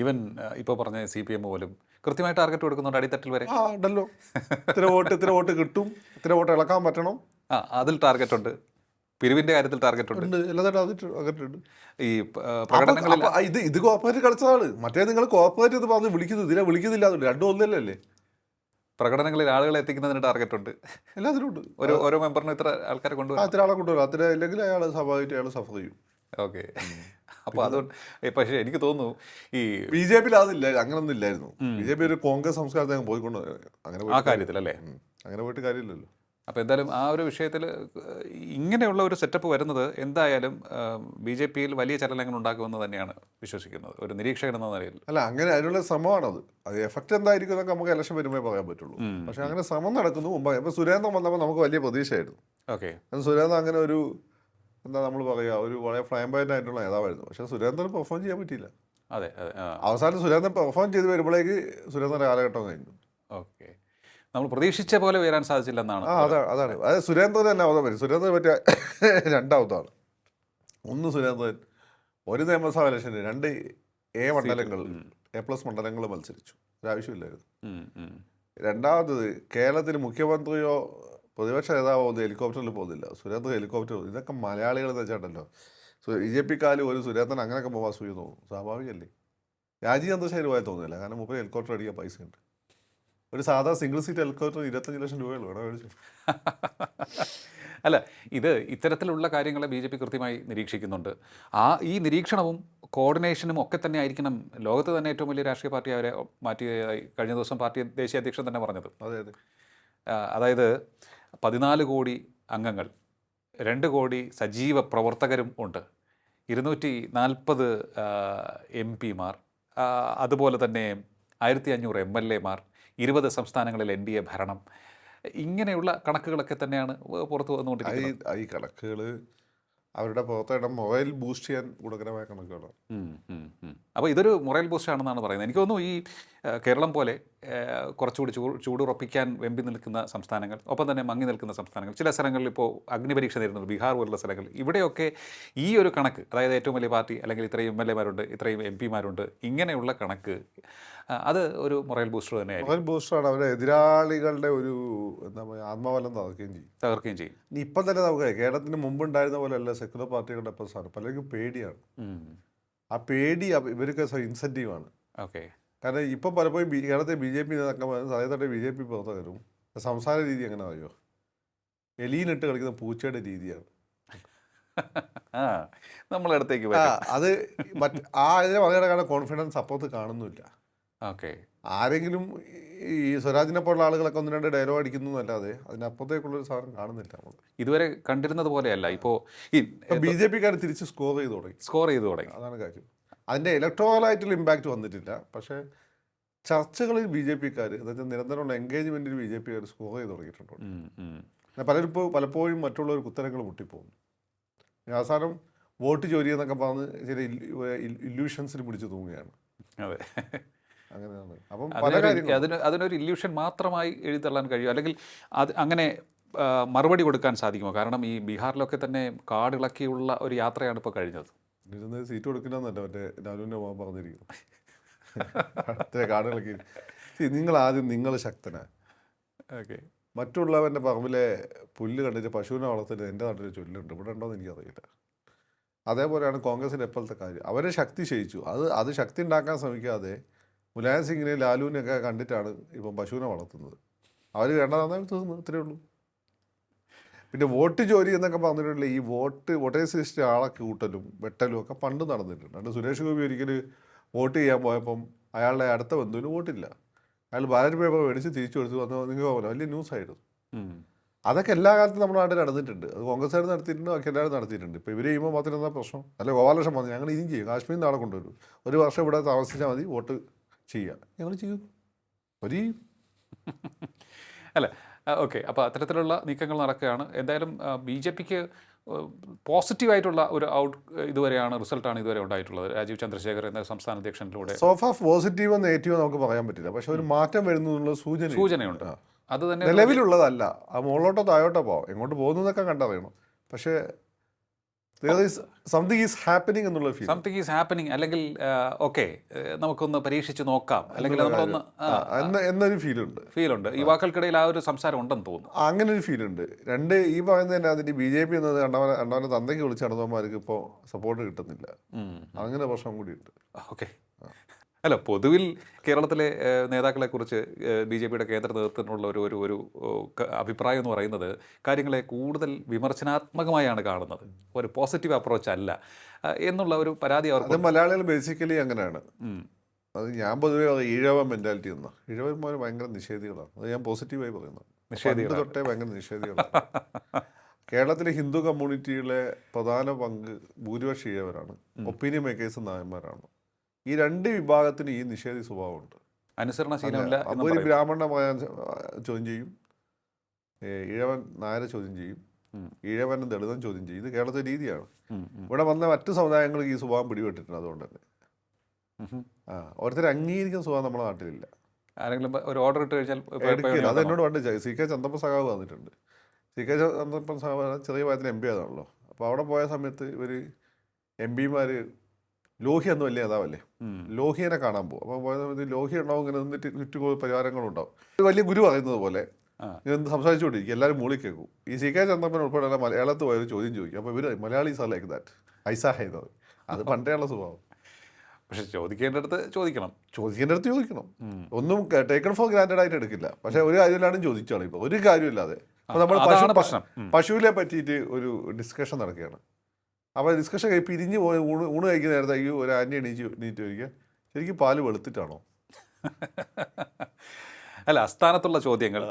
ഈവൻ ഇപ്പോൾ പറഞ്ഞ സി പി എം പോലും കൃത്യമായി ടാർഗറ്റ് കൊടുക്കുന്നുണ്ട് അടിത്തട്ടിൽ വരെ. ആ ഉണ്ടല്ലോ. ഇത്ര വോട്ട് ഇത്ര വോട്ട് കിട്ടും. ഇത്ര വോട്ട് ഇളക്കാൻ പറ്റണം. ആ അതിൽ ടാർഗറ്റ് ഉണ്ട് പിരിവിന്റെ കാര്യത്തിൽ ടാർഗറ്റ് ഉണ്ട് ഉണ്ട് ഈ പ്രകടനങ്ങൾ പ്രകടനങ്ങളിൽ ഇത് ഇത് കോപ്പറേറ്റ് കളിച്ചതാണ് മറ്റേ നിങ്ങൾ കോപ്പറേറ്റ് എന്ന് പറഞ്ഞ് വിളിക്കുന്നത് ഇതിനെ വിളിക്കുന്നില്ല രണ്ടും ഒന്നല്ലേ പ്രകടനങ്ങളിൽ ആളുകളെ എത്തിക്കുന്നതിന് ടാർഗറ്റ് ഉണ്ട് എല്ലാത്തിനും ഉണ്ട്. ഓരോ ഓരോ മെമ്പറിനും ഇത്ര ആൾക്കാരെ കൊണ്ടുവരും. ഇത്ര ആളെ കൊണ്ടുവരും. അത്ര അല്ലെങ്കിൽ അയാൾ സ്വാഭാവികമായിട്ട് അയാൾ സഫർ ചെയ്യും. ഓക്കെ. അപ്പോൾ അതുകൊണ്ട് പക്ഷെ എനിക്ക് തോന്നുന്നു ഈ ബി ജെ പിയിൽ അതില്ല അങ്ങനൊന്നും ഇല്ലായിരുന്നു. ബി ജെ പി ഒരു കോൺഗ്രസ് സംസ്കാരത്തെ അങ്ങ് പോയിക്കൊണ്ട് അങ്ങനെ ആ കാര്യത്തിലല്ലേ കാര്യത്തിൽ അല്ലേ? അങ്ങനെ പോയിട്ട് കാര്യമില്ലല്ലോ. അപ്പോൾ എന്തായാലും ആ ഒരു വിഷയത്തിൽ ഇങ്ങനെയുള്ള ഒരു സെറ്റപ്പ് വരുന്നത് എന്തായാലും ബി ജെ പിയിൽ വലിയ ചലനങ്ങൾ ഉണ്ടാക്കുമെന്ന് തന്നെയാണ് വിശ്വസിക്കുന്നത്. ഒരു നിരീക്ഷകൻ എന്ന നിലയിൽ. അല്ല അങ്ങനെ അതിനുള്ള ശ്രമമാണത് അത്. എഫക്റ്റ് എന്തായിരിക്കും എന്നൊക്കെ നമുക്ക് ഇലക്ഷൻ വരുമ്പോൾ പറയാൻ പറ്റുള്ളൂ. പക്ഷേ അങ്ങനെ ശ്രമം നടക്കുന്നു മുമ്പ് ഇപ്പൊ സുരേന്ദ്രൻ വന്നപ്പോൾ നമുക്ക് വലിയ പ്രതീക്ഷയായിരുന്നു. ഓക്കെ. സുരേന്ദ്രൻ അങ്ങനെ ഒരു എന്താ നമ്മൾ പറയുക ഒരു വളരെ ഫ്ലൈംബൈന്റ് ആയിട്ടുള്ള നേതാവായിരുന്നു. പക്ഷേ സുരേന്ദ്രൻ പെർഫോം ചെയ്യാൻ പറ്റിയില്ല. അതെ അതെ അവസാനം സുരേന്ദ്രൻ പെർഫോം ചെയ്ത് വരുമ്പോഴേക്ക് സുരേന്ദ്രൻ കാലഘട്ടം കഴിഞ്ഞു. ഓക്കെ. നമ്മൾ പ്രതീക്ഷിച്ച പോലെ വരാൻ സാധിച്ചില്ലെന്നാണ് ആ അതാണ് അതാണ്. അതായത് സുരേന്ദ്രൻ തന്നെ അവതം വരും സുരേന്ദ്രൻ പറ്റിയ രണ്ടാമതാണ് ഒന്ന് സുരേന്ദ്രൻ ഒരു നിയമസഭാ ഇലക്ഷന് രണ്ട് എ മണ്ഡലങ്ങൾ എ പ്ലസ് മണ്ഡലങ്ങൾ മത്സരിച്ചു. ഒരാവശ്യമില്ലായിരുന്നു രണ്ടാമത് കേരളത്തിന് രണ്ടാമത്തത് കേരളത്തിൽ മുഖ്യമന്ത്രിയോ പ്രതിപക്ഷ നേതാവ് ഒന്നും ഹെലികോപ്റ്ററിൽ പോകുന്നില്ല. സുരേന്ദ്രൻ ഹെലികോപ്റ്റർ ഇതൊക്കെ മലയാളികൾ എന്ന് വെച്ചിട്ടുണ്ടല്ലോ ബി ജെ പിക്കാലും ഒരു സുരേന്ദ്രൻ അങ്ങനെയൊക്കെ പോകാൻ സൂര്യ തോന്നും. സ്വാഭാവികമല്ലേ? രാജീവ് പോയാൽ തോന്നുന്നില്ല കാരണം മുപ്പത് ഹെലികോപ്റ്റർ അടിക്കാൻ പൈസ ഉണ്ട്. ഒരു സാധാ സിംഗിൾ സീറ്റ് ഹെലികോപ്റ്റർ ഇരുപത്തഞ്ച് ലക്ഷം രൂപയുള്ളൂ. ഇവിടെ മേടിച്ചു. അല്ല ഇത് ഇത്തരത്തിലുള്ള കാര്യങ്ങളെ ബി ജെ പി കൃത്യമായി നിരീക്ഷിക്കുന്നുണ്ട്. ആ ഈ നിരീക്ഷണവും കോർഡിനേഷനും ഒക്കെ തന്നെ ആയിരിക്കണം ലോകത്ത് തന്നെ ഏറ്റവും വലിയ രാഷ്ട്രീയ പാർട്ടി അവരെ മാറ്റിയതായി കഴിഞ്ഞ ദിവസം പാർട്ടി ദേശീയ അധ്യക്ഷൻ തന്നെ പറഞ്ഞത്. അതെ അതെ. അതായത് പതിനാല് കോടി അംഗങ്ങൾ രണ്ട് കോടി സജീവ പ്രവർത്തകരും ഉണ്ട്. ഇരുന്നൂറ്റി നാൽപ്പത് എം പിമാർ അതുപോലെ തന്നെ ആയിരത്തി അഞ്ഞൂറ് എം എൽ എമാർ ഇരുപത് സംസ്ഥാനങ്ങളിൽ എൻ ഡി എ ഭരണം. ഇങ്ങനെയുള്ള കണക്കുകളൊക്കെ തന്നെയാണ് പുറത്തു വന്നുകൊണ്ടിരിക്കുന്നത്. ഈ കണക്കുകൾ അവരുടെ പുറത്തേടെ മൊബൈൽ ബൂസ്റ്റ് ചെയ്യാൻ ഗുണകരമായ കണക്കുകളാണ്. അപ്പോൾ ഇതൊരു മൊറൈൽ ബൂസ്റ്റ് ആണെന്നാണ് പറയുന്നത്. എനിക്ക് തോന്നുന്നു ഈ കേരളം പോലെ കുറച്ചുകൂടി ചൂ ചൂടുറപ്പിക്കാൻ വെമ്പി നിൽക്കുന്ന സംസ്ഥാനങ്ങൾ ഒപ്പം തന്നെ മങ്ങി നിൽക്കുന്ന സംസ്ഥാനങ്ങൾ. ചില സ്ഥലങ്ങളിൽ ഇപ്പോൾ അഗ്നിപരീക്ഷ നേരിടുന്നത് ബീഹാർ പോലുള്ള സ്ഥലങ്ങൾ ഇവിടെയൊക്കെ ഈ ഒരു കണക്ക് അതായത് ഏറ്റവും വലിയ പാർട്ടി അല്ലെങ്കിൽ ഇത്രയും എം എൽ എമാരുണ്ട് ഇത്രയും എം പിമാരുണ്ട് ഇങ്ങനെയുള്ള കണക്ക് അത് ഒരു മൊറൽ ബൂസ്റ്റർ തന്നെയായിരിക്കും. മൊറൽ ബൂസ്റ്ററാണ് അവരെ എതിരാളികളുടെ ഒരു എന്താ പറയുക ആത്മബലം തകർക്കുകയും ചെയ്യും. തകർക്കുകയും ചെയ്യും. ഇപ്പം തന്നെ നമുക്ക് കേരളത്തിന് മുമ്പ് ഉണ്ടായിരുന്ന പോലെ അല്ല സെക്യുലർ പാർട്ടികളുടെ പ്രസ്ഥാനം പലർക്കും പേടിയാണ്. ആ പേടി ഇവർക്ക് ഇൻസെന്റീവാണ് ഓക്കെ. കാരണം ഇപ്പം പലപ്പോഴും ബി- കേരളത്തെ ബി ജെ പി നേതാക്കന്മാരും അതേതന്നെ ബി ജെ പി പ്രവർത്തകരും സംസാര രീതി എങ്ങനെ അറിയോ? എലീനിട്ട് കളിക്കുന്ന പൂച്ചയുടെ രീതിയാണ്. നമ്മളടുത്തേക്ക് അത് മറ്റ് ആ ഇതിനെ വളരെ കോൺഫിഡൻസ് അപ്പുറത്ത് കാണുന്നില്ല. ഓക്കെ. ആരെങ്കിലും ഈ സ്വരാജിനെ പോലുള്ള ആളുകളൊക്കെ ഒന്ന് രണ്ട് ഡയലോഗ് അടിക്കുന്നു അല്ലാതെ അതിനപ്പുറത്തേക്കുള്ളൊരു സാധനം കാണുന്നില്ല നമ്മൾ. ഇതുവരെ കണ്ടിരുന്നത് പോലെയല്ല. ഇപ്പോൾ ഈ ബി ജെ പിക്കാർ തിരിച്ച് സ്കോർ ചെയ്ത് തുടങ്ങി. സ്കോർ ചെയ്തു തുടങ്ങി. അതാണ് കാര്യം. അതിന്റെ ഇലക്ട്രോലായിട്ടുള്ള ഇമ്പാക്റ്റ് വന്നിട്ടില്ല. പക്ഷേ ചർച്ചകളിൽ ബി ജെ പിക്കാർ എന്നുവെച്ചാൽ നിരന്തരമുള്ള എൻഗേജ്മെന്റിൽ ബി ജെ പിക്കാർ സ്കോർ ചെയ്ത് തുടങ്ങിയിട്ടുണ്ട്. പലരും ഇപ്പോൾ പലപ്പോഴും മറ്റുള്ളവർ ഉത്തരങ്ങൾ മുട്ടിപ്പോകുന്നു. അവസാനം വോട്ട് ചോരി എന്നൊക്കെ പറഞ്ഞ് ചില ഇല്യൂഷൻസിൽ പിടിച്ച് തൂങ്ങുകയാണ്. അതെ. അങ്ങനെയാണ്. അപ്പം പല കാര്യങ്ങളും. അതിന് അതിനൊരു ഇല്യൂഷൻ മാത്രമായി എഴുതള്ളാൻ കഴിയും. അല്ലെങ്കിൽ അത് അങ്ങനെ മറുപടി കൊടുക്കാൻ സാധിക്കുമോ? കാരണം ഈ ബീഹാറിലൊക്കെ തന്നെ കാടിളക്കിയുള്ള ഒരു യാത്രയാണ് ഇപ്പോൾ കഴിഞ്ഞത്. ഇരുന്ന് സീറ്റ് കൊടുക്കില്ലെന്നല്ല മറ്റേ രാഹുലിന്റെ മോൻ പറഞ്ഞിരിക്കുന്നു. അടുത്ത കാടുകളൊക്കെ നിങ്ങൾ ആദ്യം നിങ്ങൾ ശക്തനാ. ഓക്കെ. മറ്റുള്ളവന്റെ പറമ്പിലെ പുല്ല് കണ്ടിട്ട് പശുവിനെ വളർത്തിട്ട് എന്റെ നാട്ടിൽ ചൊല്ലുണ്ട്. ഇവിടെ ഉണ്ടോയെന്ന് എനിക്കറിയില്ല. അതേപോലെയാണ് കോൺഗ്രസിന്റെ എപ്പോഴത്തെ കാര്യം. അവരെ ശക്തി ക്ഷയിച്ചു. അത് അത് ശക്തി ഉണ്ടാക്കാൻ ശ്രമിക്കാതെ മുലായം സിംഗിനെ ലാലുവിനെയൊക്കെ കണ്ടിട്ടാണ് ഇപ്പം പശുവിനെ വളർത്തുന്നത്. അവർ വേണ്ടതാണെന്ന് തോന്നുന്നു ഇത്രയേ ഉള്ളൂ. പിന്നെ വോട്ട് ജോലി എന്നൊക്കെ പറഞ്ഞിട്ടുള്ള ഈ വോട്ട് വോട്ടേഴ്സ് ലിസ്റ്റ് ആളെ കൂട്ടലും വെട്ടലും ഒക്കെ പണ്ട് നടന്നിട്ടുണ്ട്. അതുകൊണ്ട് സുരേഷ് ഗോപി ഒരിക്കൽ വോട്ട് ചെയ്യാൻ പോയപ്പം അയാളുടെ അടുത്ത ബന്ധുവിന് വോട്ടില്ല. അയാൾ ബാലറ്റ് പേപ്പർ മേടിച്ച് തിരിച്ചു കൊടുത്തു വന്നു നിങ്ങൾ പോലെ വലിയ ന്യൂസ് ആയിരുന്നു. അതൊക്കെ എല്ലാ കാലത്തും നമ്മുടെ നാട്ടിൽ നടന്നിട്ടുണ്ട്. അത് കോൺഗ്രസ്സുകാർ നടത്തിയിട്ടുണ്ട് ബാക്കി എല്ലാവരും നടത്തിയിട്ടുണ്ട്. ഇപ്പോൾ ഇവർ ചെയ്യുമ്പോൾ മാത്രം എന്താ പ്രശ്നം? അല്ല ഗോപാലകൃഷ്ണൻ പറഞ്ഞു ഞങ്ങൾ ഇനിയും ചെയ്യും കാശ്മീരിൽ ആളെ കൊണ്ടുവരും. ഒരു വർഷം ഇവിടെ താമസിച്ചാൽ മതി വോട്ട് ചെയ്യുക ഞങ്ങൾ ചെയ്യും. ഒരു അല്ല ഓക്കെ. അപ്പോൾ അത്തരത്തിലുള്ള നീക്കങ്ങൾ നടക്കുകയാണ്. എന്തായാലും ബി ജെ പിക്ക് പോസിറ്റീവായിട്ടുള്ള ഒരു ഔട്ട് ഇതുവരെയാണ് റിസൾട്ടാണ് ഇതുവരെ ഉണ്ടായിട്ടുള്ളത്. രാജീവ് ചന്ദ്രശേഖർ എന്ന സംസ്ഥാന അധ്യക്ഷനിലൂടെ. സോഫ പോസിറ്റീവോ നെഗറ്റീവോ നമുക്ക് പറയാൻ പറ്റില്ല. പക്ഷെ ഒരു മാറ്റം വരുന്നു എന്നുള്ള സൂചന സൂചനയുണ്ട്. അത് തന്നെ നിലവിലുള്ളതല്ല. ആ മുകളിലോട്ടോ താഴോട്ടോ പോവാം. എങ്ങോട്ട് പോകുന്നതൊക്കെ കണ്ടറിയണം. പക്ഷേ സംതിങ് ഈസ് ഹാപ്പനിങ് എന്നുള്ള ഫീൽ സംതിങ് ഈസ് ഹാപ്പനിങ് അല്ലെങ്കിൽ ഓക്കെ നമുക്കൊന്ന് പരീക്ഷിച്ച് നോക്കാം. അല്ലെങ്കിൽ നമ്മളൊന്ന് എന്ന എന്നൊരു ഫീലുണ്ട് ഫീലുണ്ട് യുവാക്കൾക്കിടയിൽ ആ. ഒരു സംസാരം ഉണ്ടെന്ന് തോന്നുന്നു. അങ്ങനെ ഒരു ഫീലുണ്ട് രണ്ട് ഈ പറയുന്നത് തന്നെ അതിന്റെ ബി ജെ പി എന്നത് രണ്ടാമത് രണ്ടാമത് തന്തയ്ക്ക് വിളിച്ച് നടന്നവന്മാർക്ക് ഇപ്പോൾ സപ്പോർട്ട് കിട്ടുന്നില്ല. അങ്ങനെ പ്രശ്നം കൂടിയുണ്ട്. ഓക്കെ അല്ല പൊതുവിൽ കേരളത്തിലെ നേതാക്കളെ കുറിച്ച് ബി ജെ പിയുടെ കേന്ദ്ര നേതൃത്വത്തിനുള്ള ഒരു ഒരു ഒരു അഭിപ്രായം എന്ന് പറയുന്നത് കാര്യങ്ങളെ കൂടുതൽ വിമർശനാത്മകമായാണ് കാണുന്നത്. ഒരു പോസിറ്റീവ് അപ്രോച്ച് അല്ല. എന്നുള്ള ഒരു പരാതി അവർക്ക് മലയാളികൾ ബേസിക്കലി അങ്ങനെയാണ്. അത് ഞാൻ പൊതുവേ ഈഴവ മെന്റാലിറ്റി എന്ന. ഈഴവന്മാർ ഭയങ്കര നിഷേധികളാണ്. അത് ഞാൻ പോസിറ്റീവായി പറയുന്നത് നിഷേധികൾ. തൊട്ടേ ഭയങ്കര നിഷേധികളാണ്. കേരളത്തിലെ ഹിന്ദു കമ്മ്യൂണിറ്റിയിലെ പ്രധാന പങ്ക് ഭൂരിപക്ഷ ഈഴവരാണ്. Opinion makers നായന്മാരാണ്. ഈ രണ്ട് വിഭാഗത്തിന് ഈ നിഷേധി സ്വഭാവമുണ്ട്. അനുസരണശീലമില്ല ഒരു. ബ്രാഹ്മണ ചോദ്യം ചെയ്യും. ഇഴവൻ നായരെ ചോദ്യം ചെയ്യും. ഇഴവൻ ദളിതം ചോദ്യം ചെയ്യും. ഇത് കേരളത്തിലെ രീതിയാണ്. ഇവിടെ വന്ന മറ്റു സമുദായങ്ങൾക്ക് ഈ സ്വഭാവം പിടിപെട്ടിട്ടുണ്ട് അതുകൊണ്ട് തന്നെ. ആ ഓരോരുത്തർ അംഗീകരിക്കുന്ന സ്വഭാവം നമ്മുടെ നാട്ടിലില്ല. ആരെങ്കിലും ഒരു ഓർഡർ ഇട്ട് കഴിഞ്ഞാൽ അത് എന്നോട് പണ്ട് സി കെ ചന്ദ്രപ്പ സഖാവ് വന്നിട്ടുണ്ട്. സി കെ ചന്ദ്രപ്പൻ സഖാവ് ചെറിയ പ്രായത്തിൽ എം പി ആണല്ലോ. അപ്പോൾ അവിടെ പോയ സമയത്ത് ഇവർ എം പിമാർ ലോഹി എന്ന് വലിയ നേതാവല്ലേ. ലോഹിയനെ കാണാൻ പോകും അപ്പോൾ ലോഹി ഉണ്ടാവും ഇങ്ങനെ നിന്നിട്ട് ചുറ്റും പരിവാരങ്ങളുണ്ടാവും ഒരു വലിയ ഗുരു പറയുന്നത് പോലെ. ഇങ്ങനെ സംസാരിച്ചുകൊണ്ടിരിക്കും. എല്ലാവരും മൂളി കേൾക്കും. ഈ സി കെ ചന്ദ്രപ്പൻ ഉൾപ്പെടെ മലയാളത്ത് പോയൊരു ചോദ്യം ചോദിക്കും. അപ്പോൾ ഇവർ മലയാളീസ് ആർ ലൈക്ക് ദാറ്റ് ഐസാ ഹൈദർ അത് പണ്ടേയുള്ള സ്വഭാവം. പക്ഷെ ചോദിക്കേണ്ടടുത്ത് ചോദിക്കണം. ചോദിക്കേണ്ട അടുത്ത് ചോദിക്കണം. ഒന്നും ടേക്കൺ ഫോർ ഗ്രാൻഡഡ് ആയിട്ട് എടുക്കില്ല. പക്ഷെ ഒരു കാര്യമില്ലാണ് ചോദിച്ചാണ് ഇപ്പോൾ ഒരു കാര്യമില്ലാതെ നമ്മൾ പശു. പശുവിനെ പറ്റിയിട്ട് ഒരു ഡിസ്കഷൻ നടക്കുകയാണ്. അപ്പോൾ ഡിസ്കഷൻ കഴി പിരിഞ്ഞ് പോയി ഊണ് ഊണ് കഴിക്കുന്ന നേരത്തേക്ക് ഒരു ആന്റി എണീച്ച് എണീറ്റ് ചോദിക്കുക ശരിക്കും പാൽ വെളുത്തിട്ടാണോ? അല്ല അസ്ഥാനത്തുള്ള ചോദ്യങ്ങൾ.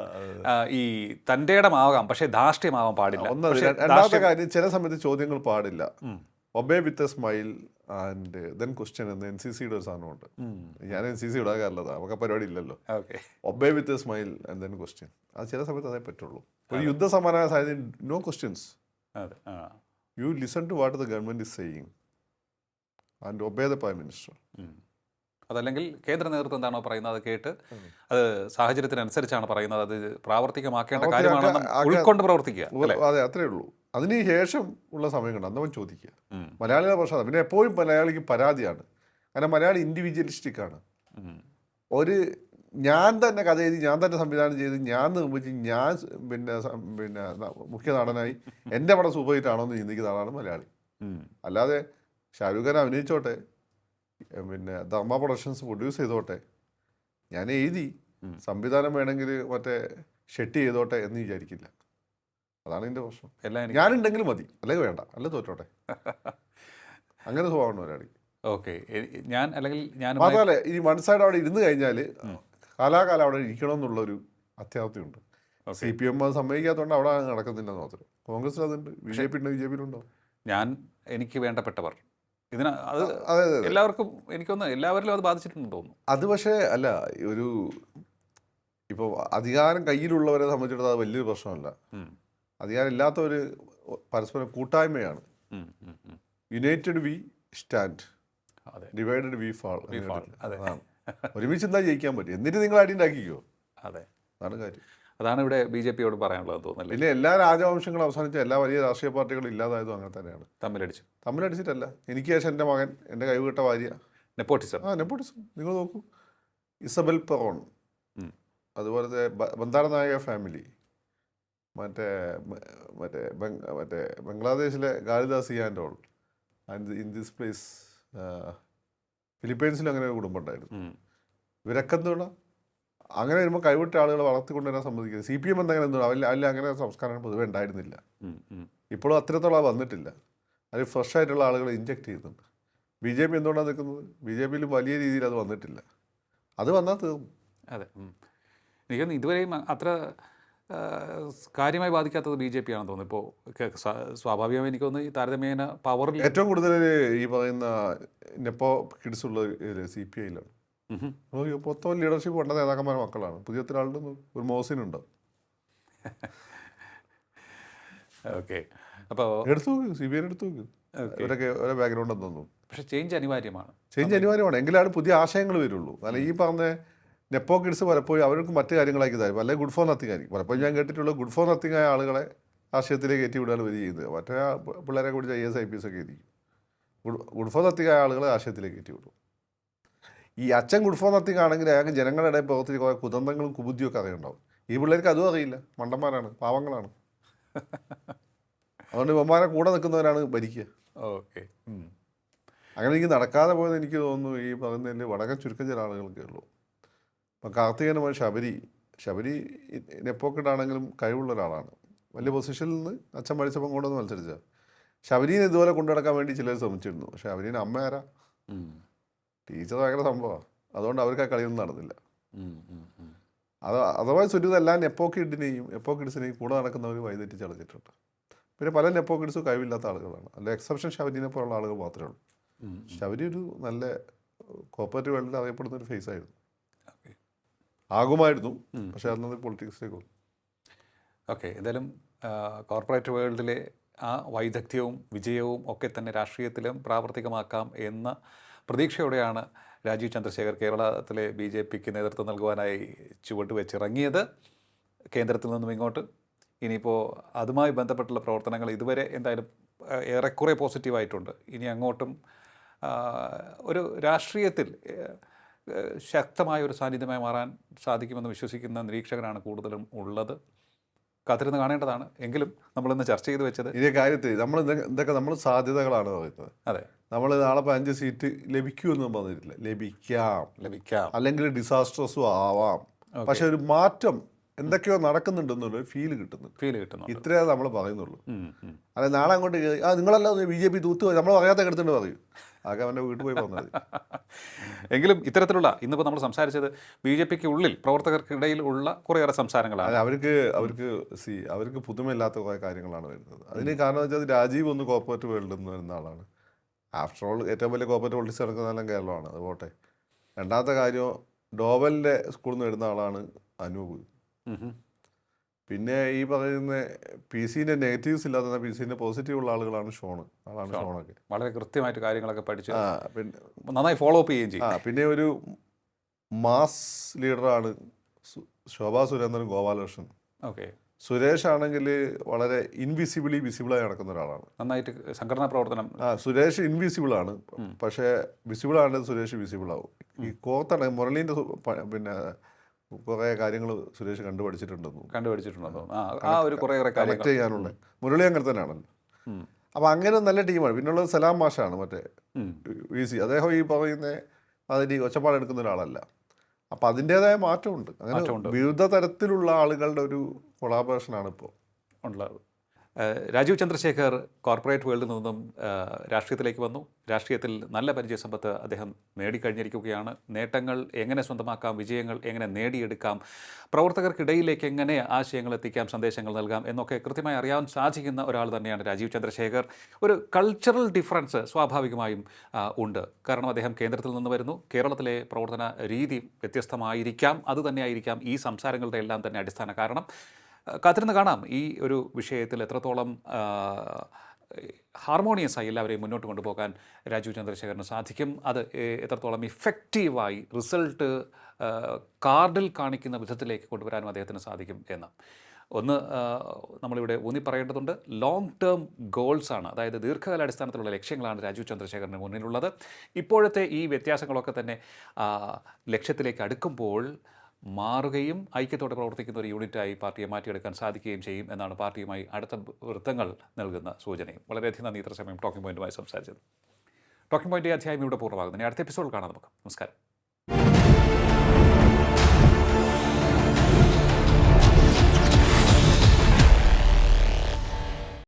ഈ തന്റെ ഇടമാവാം പക്ഷേ ധാർഷ്ട്യമാവാൻ പാടില്ല. രണ്ടാമത്തെ കാര്യം ചില സമയത്ത് ചോദ്യങ്ങൾ പാടില്ല. Obey with a smile and then question എന്ന് എൻ സി സിയുടെ ഒരു സാധനമുണ്ട് ഞാൻ എൻ സി സി ഇടാകാറില്ലതാ നമുക്ക് പരിപാടി ഇല്ലല്ലോ. Obey with a smile and then question. അത് ചില സമയത്ത് അതേ പറ്റുള്ളൂ. ഒരു യുദ്ധ സമാനമായ സാഹചര്യം നോ ക്വസ്റ്റ്യൻസ്. അതെ you listen to what the government is saying and obey the prime minister. അതല്ലെങ്കിൽ കേന്ദ്ര നേതൃത്വം എന്താണോ പറയുന്നത് അത് കേട്ട് അത് സാഹചര്യത്തിനനുസരിച്ചാണ് പറയുന്നത്. അത് പ്രാവർത്തികമാക്കേണ്ട കാര്യമാണ് ഉൾക്കൊണ്ട് പ്രവർത്തിക്കുക അതെ അത്രേ ഉള്ളൂ. അതിന് ശേഷം ഉള്ള സമയം കണ്ട് അന്നവൻ ചോദിക്കുക. മലയാളികളെ മലയാളിയുടെ പ്രശ്നം പിന്നെ എപ്പോഴും മലയാളിക്ക് പരാതിയാണ്. കാരണം മലയാളി ഇൻഡിവിജ്വലിസ്റ്റിക് ആണ്. ഒരു ഞാൻ തന്നെ കഥ എഴുതി ഞാൻ തന്നെ സംവിധാനം ചെയ്ത് ഞാൻ നിർമ്മിച്ച് ഞാൻ പിന്നെ പിന്നെ മുഖ്യ നടനായി എന്റെ പടം സൂപ്പർ ഹിറ്റ് ആണോ എന്ന് ചിന്തിക്കുന്ന ആളാണ് മലയാളി. അല്ലാതെ ഷാരൂഖ് ഖാൻ അഭിനയിച്ചോട്ടെ പിന്നെ ധർമ്മ പ്രൊഡക്ഷൻസ് പ്രൊഡ്യൂസ് ചെയ്തോട്ടെ ഞാൻ എഴുതി സംവിധാനം വേണമെങ്കിൽ മറ്റേ ഷെട്ടി ചെയ്തോട്ടെ എന്ന് വിചാരിക്കില്ല. അതാണ് എന്റെ പ്രശ്നം. എല്ലാം ഞാനുണ്ടെങ്കിലും മതി അല്ലെങ്കിൽ വേണ്ട അല്ല തോറ്റോട്ടെ. അങ്ങനെ സ്വഭാവമാണ് മലയാളി ഓക്കെ. ഞാൻ അല്ലെങ്കിൽ ഞാൻ മാത്രമല്ല ഈ വൺ സൈഡ് അവിടെ ഇരുന്ന് കഴിഞ്ഞാൽ കാലാകാലം അവിടെ ഇരിക്കണം എന്നുള്ളൊരു അത്യാവശ്യമുണ്ട് സി പി എം അത് സമ്മതിക്കാത്തതുകൊണ്ട് അവിടെ നടക്കുന്നില്ലെന്ന് മാത്രം. കോൺഗ്രസ് അതുണ്ട് ബി ജെ പി ഉണ്ട് ബി ജെ പിയിലുണ്ടോ ഞാൻ എനിക്ക് വേണ്ടപ്പെട്ടവർ. ഇതിന് അത് എല്ലാവർക്കും എനിക്കൊന്ന് എല്ലാവരിലും അത് ബാധിച്ചിട്ടുണ്ടെന്ന് തോന്നുന്നു. അത് പക്ഷേ അല്ല ഒരു ഇപ്പോൾ അധികാരം കയ്യിലുള്ളവരെ സംബന്ധിച്ചിടത്തോളം അത് വലിയൊരു പ്രശ്നമല്ല. അധികാരം ഇല്ലാത്തവർ പരസ്പരം കൂട്ടായ്മയാണ്. United we stand divided we fall അതാണ് അതെ. ഒരുമിച്ച് എന്താ ജയിക്കാൻ പറ്റും. എന്നിട്ട് നിങ്ങൾ അടി ഉണ്ടാക്കിക്കോ. അതെ. അതാണ് കാര്യം. അതാണ് ഇവിടെ ബി ജെ പിയോട് പറയാനുള്ളത് തോന്നുന്നില്ല? പിന്നെ എല്ലാ രാജവംശങ്ങളും അവസാനിച്ച എല്ലാ വലിയ രാഷ്ട്രീയ പാർട്ടികളും ഇല്ലാതായതും അങ്ങനെ തന്നെയാണ്. തമ്മിലടിച്ചു. തമ്മിലടിച്ചിട്ടല്ല. എനിക്ക് ശേഷം എന്റെ മകൻ എന്റെ കൈവിട്ട ഭാര്യ. നെപ്പോട്ടിസം. ആ നെപ്പോട്ടിസം. നിങ്ങൾ നോക്കൂ. Isabel Peron. അതുപോലെ അതുപോലത്തെ ബ- ബന്ധാര നായക ഫാമിലി. മറ്റേ മറ്റേ ബംഗ് മറ്റേ ബംഗ്ലാദേശിലെ ഗാലിദാസ് ഇയാൻഡോൾ ആൻഡ് ഇൻ ദിസ് പ്ലേസ് ഫിലിപ്പൈൻസിലും അങ്ങനെ ഒരു കുടുംബം ഉണ്ടായിരുന്നു. ഇവരൊക്കെ എന്തുകൊണ്ടാ അങ്ങനെ വരുമ്പോൾ കൈവിട്ട ആളുകളെ വളർത്തിക്കൊണ്ടുവരാൻ സമ്മതിക്കുന്നത് സി പി എം എന്തെങ്കിലും എന്തുകൊണ്ട് അതിൽ അതിൽ അങ്ങനെ സംസ്കാരം പൊതുവെ ഉണ്ടായിരുന്നില്ല. ഇപ്പോഴും അത്രത്തോളം അത് വന്നിട്ടില്ല. അതിൽ ഫ്രഷ് ആയിട്ടുള്ള ആളുകൾ ഇഞ്ചെക്ട് ചെയ്യുന്നുണ്ട്. ബി ജെ പി എന്തുകൊണ്ടാണ് നിൽക്കുന്നത്? ബി ജെ പിയിൽ വലിയ രീതിയിൽ അത് വന്നിട്ടില്ല. അത് വന്നാൽ തീർന്നു. അതെ ഇതുവരെയും അത്ര കാര്യമായി ബാധിക്കാത്തത് ബി ജെ പി ആണെന്ന് തോന്നുന്നു ഇപ്പോൾ സ്വാഭാവികമായി എനിക്ക് തോന്നുന്നു ഈ താരതമ്യേന പവറിൽ ഏറ്റവും കൂടുതൽ ഈ പറയുന്ന നെപ്പോ കിഡ്സ് ഉള്ള സി പി ഐയിലാണ് മൊത്തം ലീഡർഷിപ്പ് കൊണ്ട നേതാക്കന്മാരുടെ മക്കളാണ്. പുതിയ ഒരാളുടെ ഒരു മോസിനുണ്ട് ഓക്കെ. അപ്പോൾ എടുത്തു നോക്ക് സി ബി ഐ എടുത്തു നോക്ക്. ഇവരൊക്കെ ഓരോ ബാക്ക്ഗ്രൗണ്ട് തോന്നുന്നു. പക്ഷേ ചേഞ്ച് അനിവാര്യമാണ്. ചേഞ്ച് അനിവാര്യമാണ്. എങ്കിലാണ് പുതിയ ആശയങ്ങൾ വരുള്ളൂ. അല്ല ഈ പറഞ്ഞ നെപ്പോ കിഡ്സ് പലപ്പോഴും അവർക്ക് മറ്റു കാര്യങ്ങളാക്കി തരും. അല്ലെങ്കിൽ ഗുഡ് ഫോർ നത്തിങ് ആയിരിക്കും. പലപ്പോഴും ഞാൻ കേട്ടിട്ടുള്ള ഗുഡ് ഫോർ നത്തിങ് ആയ ആളുകളെ ആശയത്തിലേക്ക് കയറ്റി വിടുകയാണ് വരി ചെയ്യുന്നത്. മറ്റേ പിള്ളേരെ കുറിച്ച് I S I P S ഒക്കെ ആയിരിക്കും. ഗുഡ് ഗുഡ് ഫോർ നത്തിങ് ആയ ആളുകളെ ആശയത്തിലേക്ക് കയറ്റി വിടും ഈ അച്ഛൻ ഗുഡ് ഫോർ നത്തിങ് ആണെങ്കിൽ അയാൾക്ക് ജനങ്ങളുടെ ഇടയിൽ പ്രവർത്തിച്ച് കുറേ കുതന്ത്രങ്ങളും കുബുദ്ധിയും ഒക്കെ അറിയുണ്ടാവും ഈ പിള്ളേർക്ക് അതും അറിയില്ല. മണ്ടന്മാരാണ് പാവങ്ങളാണ്. അതുകൊണ്ട് ഇവന്മാരെ കൂടെ നിൽക്കുന്നവരാണ് ഭരിക്കുക. ഓക്കെ. അങ്ങനെ എനിക്ക് നടക്കാതെ പോയത് എനിക്ക് തോന്നുന്നു ഈ പറയുന്നതിൽ വളരെ ചുരുക്കം ചില ആളുകൾക്കേ ഉള്ളൂ. ഇപ്പം മോൻ ശബരി ശബരി നെപ്പോക്കിട്ടാണെങ്കിലും കഴിവുള്ള ഒരാളാണ്. വലിയ പൊസിഷനിൽ നിന്ന് അച്ഛൻ മരിച്ചപ്പം കൊണ്ടുവന്ന് മത്സരിച്ച ശബരീനെ ഇതുപോലെ കൊണ്ടു നടക്കാൻ വേണ്ടി ചിലർ ശ്രമിച്ചിരുന്നു. പക്ഷെ ശബരീന് അമ്മ ആരാ? ടീച്ചർ ഭയങ്കര സംഭവമാണ് അതുകൊണ്ട് അവർക്ക് ആ കളിയൊന്നും നടന്നില്ല. അത് അഥവാ ഒരു എല്ലാ നെപ്പോ കിഡിനെയും എപ്പോ കിഡ്സിനെയും കൂടെ നടക്കുന്നവർ വൈദ്യുതി അടച്ചിട്ടുണ്ട് പിന്നെ പല നെപ്പോ കിഡ്സും കഴിവില്ലാത്ത ആളുകളാണ്. അല്ല എക്സെപ്ഷൻ ശബരിനെ പോലുള്ള ആളുകൾ മാത്രമേ ഉള്ളൂ. ശബരി ഒരു നല്ല കോപ്പറേറ്റീവ് വേൾഡിൽ അറിയപ്പെടുന്ന ഒരു ഫേസ് ആയിരുന്നു. ആകുമായിരുന്നു. പക്ഷെ അന്നത് പൊളിറ്റിക്സിലേക്ക് വന്നു. ഓക്കെ എന്തായാലും കോർപ്പറേറ്റ് വേൾഡിലെ ആ വൈദഗ്ധ്യവും വിജയവും ഒക്കെ തന്നെ രാഷ്ട്രീയത്തിലും പ്രാവർത്തികമാക്കാം എന്ന പ്രതീക്ഷയോടെയാണ് രാജീവ് ചന്ദ്രശേഖർ കേരളത്തിലെ ബി ജെ പിക്ക് നേതൃത്വം നൽകുവാനായി ചുവട് വെച്ചിറങ്ങിയത്. കേന്ദ്രത്തിൽ നിന്നും ഇങ്ങോട്ട്. ഇനിയിപ്പോൾ അതുമായി ബന്ധപ്പെട്ടുള്ള പ്രവർത്തനങ്ങൾ ഇതുവരെ എന്തായാലും ഏറെക്കുറെ പോസിറ്റീവായിട്ടുണ്ട്. ഇനി അങ്ങോട്ടും ഒരു രാഷ്ട്രീയത്തിൽ ശക്തമായ ഒരു സാന്നിധ്യമായി മാറാൻ സാധിക്കുമെന്ന് വിശ്വസിക്കുന്ന നിരീക്ഷകരാണ് കൂടുതലും ഉള്ളത്. കാത്തിരുന്ന് കാണേണ്ടതാണ്. എങ്കിലും നമ്മൾ നമ്മളിന്ന് ചർച്ച ചെയ്ത് വെച്ചത് ഇതേ കാര്യത്തിൽ നമ്മൾ ഇതൊക്കെ നമ്മൾ സാധ്യതകളാണ് പറയുന്നത്. അതെ. നമ്മൾ നാളെ അഞ്ച് സീറ്റ് ലഭിക്കുമെന്നും പറഞ്ഞിട്ടില്ല. ലഭിക്കാം. ലഭിക്കാം. അല്ലെങ്കിൽ ഡിസാസ്റ്റർസും ആവാം. പക്ഷെ ഒരു മാറ്റം എന്തൊക്കെയോ നടക്കുന്നുണ്ടെന്നുള്ളൊരു ഫീൽ കിട്ടുന്നു ഫീൽ കിട്ടുന്നു ഇത്രയേ നമ്മൾ പറയുന്നുള്ളൂ. അതെ നാളെ അങ്ങോട്ട് ആ നിങ്ങളല്ല ബി ജെ പി തൂത്ത് നമ്മൾ പറയാത്ത കിടത്തിട്ട് പറയും. ആകെ അവന്റെ വീട്ടിൽ പോയി പറഞ്ഞത് എങ്കിലും ഇത്തരത്തിലുള്ള ഇന്നിപ്പോൾ നമ്മൾ സംസാരിച്ചത് ബി ജെ പിക്ക് ഉള്ളിൽ പ്രവർത്തകർക്കിടയിൽ ഉള്ള കുറേയേറെ സംസാരങ്ങളാണ്. അവർക്ക് അവർക്ക് സി അവർക്ക് പുതുമയില്ലാത്ത കുറേ കാര്യങ്ങളാണ് വരുന്നത്. അതിന് കാരണം വെച്ചാൽ രാജീവ് ഒന്ന് കോർപ്പറേറ്റ് വേൾഡിൽ നിന്ന് വരുന്ന ആളാണ്. ആഫ്റ്റർ ഓൾ ഏറ്റവും വലിയ കോർപ്പറേറ്റ് പൊളിറ്റിക്സ് നടക്കുന്നതെല്ലാം കേരളമാണ്. അത് പോട്ടെ. രണ്ടാമത്തെ കാര്യം ഡോവലിന്റെ സ്കൂളിൽ നിന്ന് വരുന്ന ആളാണ് അനൂപ്. പിന്നെ ഈ പറയുന്ന പി സിന്റെ നെഗറ്റീവ്സ് ഇല്ലാതെ പി സിന്റെ പോസിറ്റീവ് ഉള്ള ആളുകളാണ് ഷോണ് അതാണ് ഷോണൊക്കെ വളരെ കൃത്യമായിട്ട് കാര്യങ്ങളൊക്കെ പഠിച്ചു പിന്നെ നന്നായി ഫോളോ അപ്പ് ചെയ്യുകയും ചെയ്യും പിന്നെ ഒരു മാസ് ലീഡറാണ് ശോഭാ സുരേന്ദ്രൻ ഗോപാലകൃഷ്ണൻ. ഓക്കെ സുരേഷ് ആണെങ്കിൽ വളരെ ഇൻവിസിബിളി വിസിബിളായി നടക്കുന്ന ഒരാളാണ്. നന്നായിട്ട് സംഘടനാ പ്രവർത്തനം. ആ സുരേഷ് ഇൻവിസിബിൾ ആണ്. പക്ഷേ വിസിബിൾ ആണെങ്കിൽ സുരേഷ് വിസിബിൾ ആവും. ഈ കോത്താണ് മുരളീന്റെ പിന്നെ കുറേ കാര്യങ്ങൾ സുരേഷ് കണ്ടുപഠിച്ചിട്ടുണ്ടെന്നു കണ്ടുപിടിച്ചിട്ടുണ്ടെന്ന് തോന്നുന്നു. ആ ഒരു കുറേ കുറേ കണക്ട് ചെയ്യാനുള്ള മുരളി അങ്ങനെ തന്നെയാണല്ലോ. അങ്ങനെ നല്ല ടീമാണ്. പിന്നുള്ളത് സലാം മാഷാണ് മറ്റേ ഈസി വി സി അദ്ദേഹം ഈ പറയുന്ന അതിന് ഒച്ചപ്പാടെടുക്കുന്ന ഒരാളല്ല. അപ്പം അതിന്റെതായ മാറ്റമുണ്ട്. അങ്ങനെ. വിവിധ തരത്തിലുള്ള ആളുകളുടെ ഒരു കൊളാബറേഷനാണ് ഇപ്പോൾ ഉള്ളത്. രാജീവ് ചന്ദ്രശേഖർ കോർപ്പറേറ്റ് വേൾഡിൽ നിന്നും രാഷ്ട്രീയത്തിലേക്ക് വന്നു. രാഷ്ട്രീയത്തിൽ നല്ല പരിചയസമ്പത്ത് അദ്ദേഹം നേടിക്കഴിഞ്ഞിരിക്കുകയാണ്. നേട്ടങ്ങൾ എങ്ങനെ സ്വന്തമാക്കാം വിജയങ്ങൾ എങ്ങനെ നേടിയെടുക്കാം പ്രവർത്തകർക്കിടയിലേക്ക് എങ്ങനെ ആശയങ്ങൾ എത്തിക്കാം സന്ദേശങ്ങൾ നൽകാം എന്നൊക്കെ കൃത്യമായി അറിയാൻ സാധിക്കുന്ന ഒരാൾ തന്നെയാണ് രാജീവ് ചന്ദ്രശേഖർ. ഒരു കൾച്ചറൽ ഡിഫറൻസ് സ്വാഭാവികമായും ഉണ്ട്. കാരണം അദ്ദേഹം കേന്ദ്രത്തിൽ നിന്ന് വരുന്നു. കേരളത്തിലെ പ്രവർത്തന രീതി വ്യത്യസ്തമായിരിക്കാം. അതുതന്നെയായിരിക്കാം ഈ സംസാരങ്ങളുടെ എല്ലാം തന്നെ അടിസ്ഥാന കാരണം. കാത്തിരുന്ന് കാണാം ഈ ഒരു വിഷയത്തിൽ എത്രത്തോളം ഹാർമോണിയസ് ആയി എല്ലാവരെയും മുന്നോട്ട് കൊണ്ടുപോകാൻ രാജു ചന്ദ്രശേഖരന് സാധിക്കും. അത് എത്രത്തോളം ഇഫക്റ്റീവായി റിസൾട്ട് കാർഡിൽ കാണിക്കുന്ന വിധത്തിലേക്ക് കൊണ്ടുവരാനും അദ്ദേഹത്തിന് സാധിക്കും എന്ന്. ഒന്ന് നമ്മളിവിടെ ഊന്നി പറയേണ്ടതുണ്ട് ലോങ് ടേം ഗോൾസാണ് അതായത് ദീർഘകാലാടിസ്ഥാനത്തിലുള്ള ലക്ഷ്യങ്ങളാണ് രാജു ചന്ദ്രശേഖരന് മുന്നിലുള്ളത്. ഇപ്പോഴത്തെ ഈ വ്യത്യാസങ്ങളൊക്കെ തന്നെ ലക്ഷ്യത്തിലേക്ക് അടുക്കുമ്പോൾ മാറുകയും ഐക്യത്തോടെ പ്രവർത്തിക്കുന്ന ഒരു യൂണിറ്റായി പാർട്ടിയെ മാറ്റിയെടുക്കാൻ സാധിക്കുകയും ചെയ്യും എന്നാണ് പാർട്ടിയുമായി അടുത്ത വൃത്തങ്ങൾ നൽകുന്ന സൂചനയും. വളരെയധികം നന്ദി. ഇത്ര സമയം ടോക്കിംഗ് പോയിന്റുമായി സംസാരിച്ചത് ടോക്കിംഗ് പോയിന്റ് അധ്യായം ഇവിടെ പൂർണമാകുന്നു അടുത്ത എപ്പിസോഡ് കാണാം നമുക്ക്. നമസ്കാരം.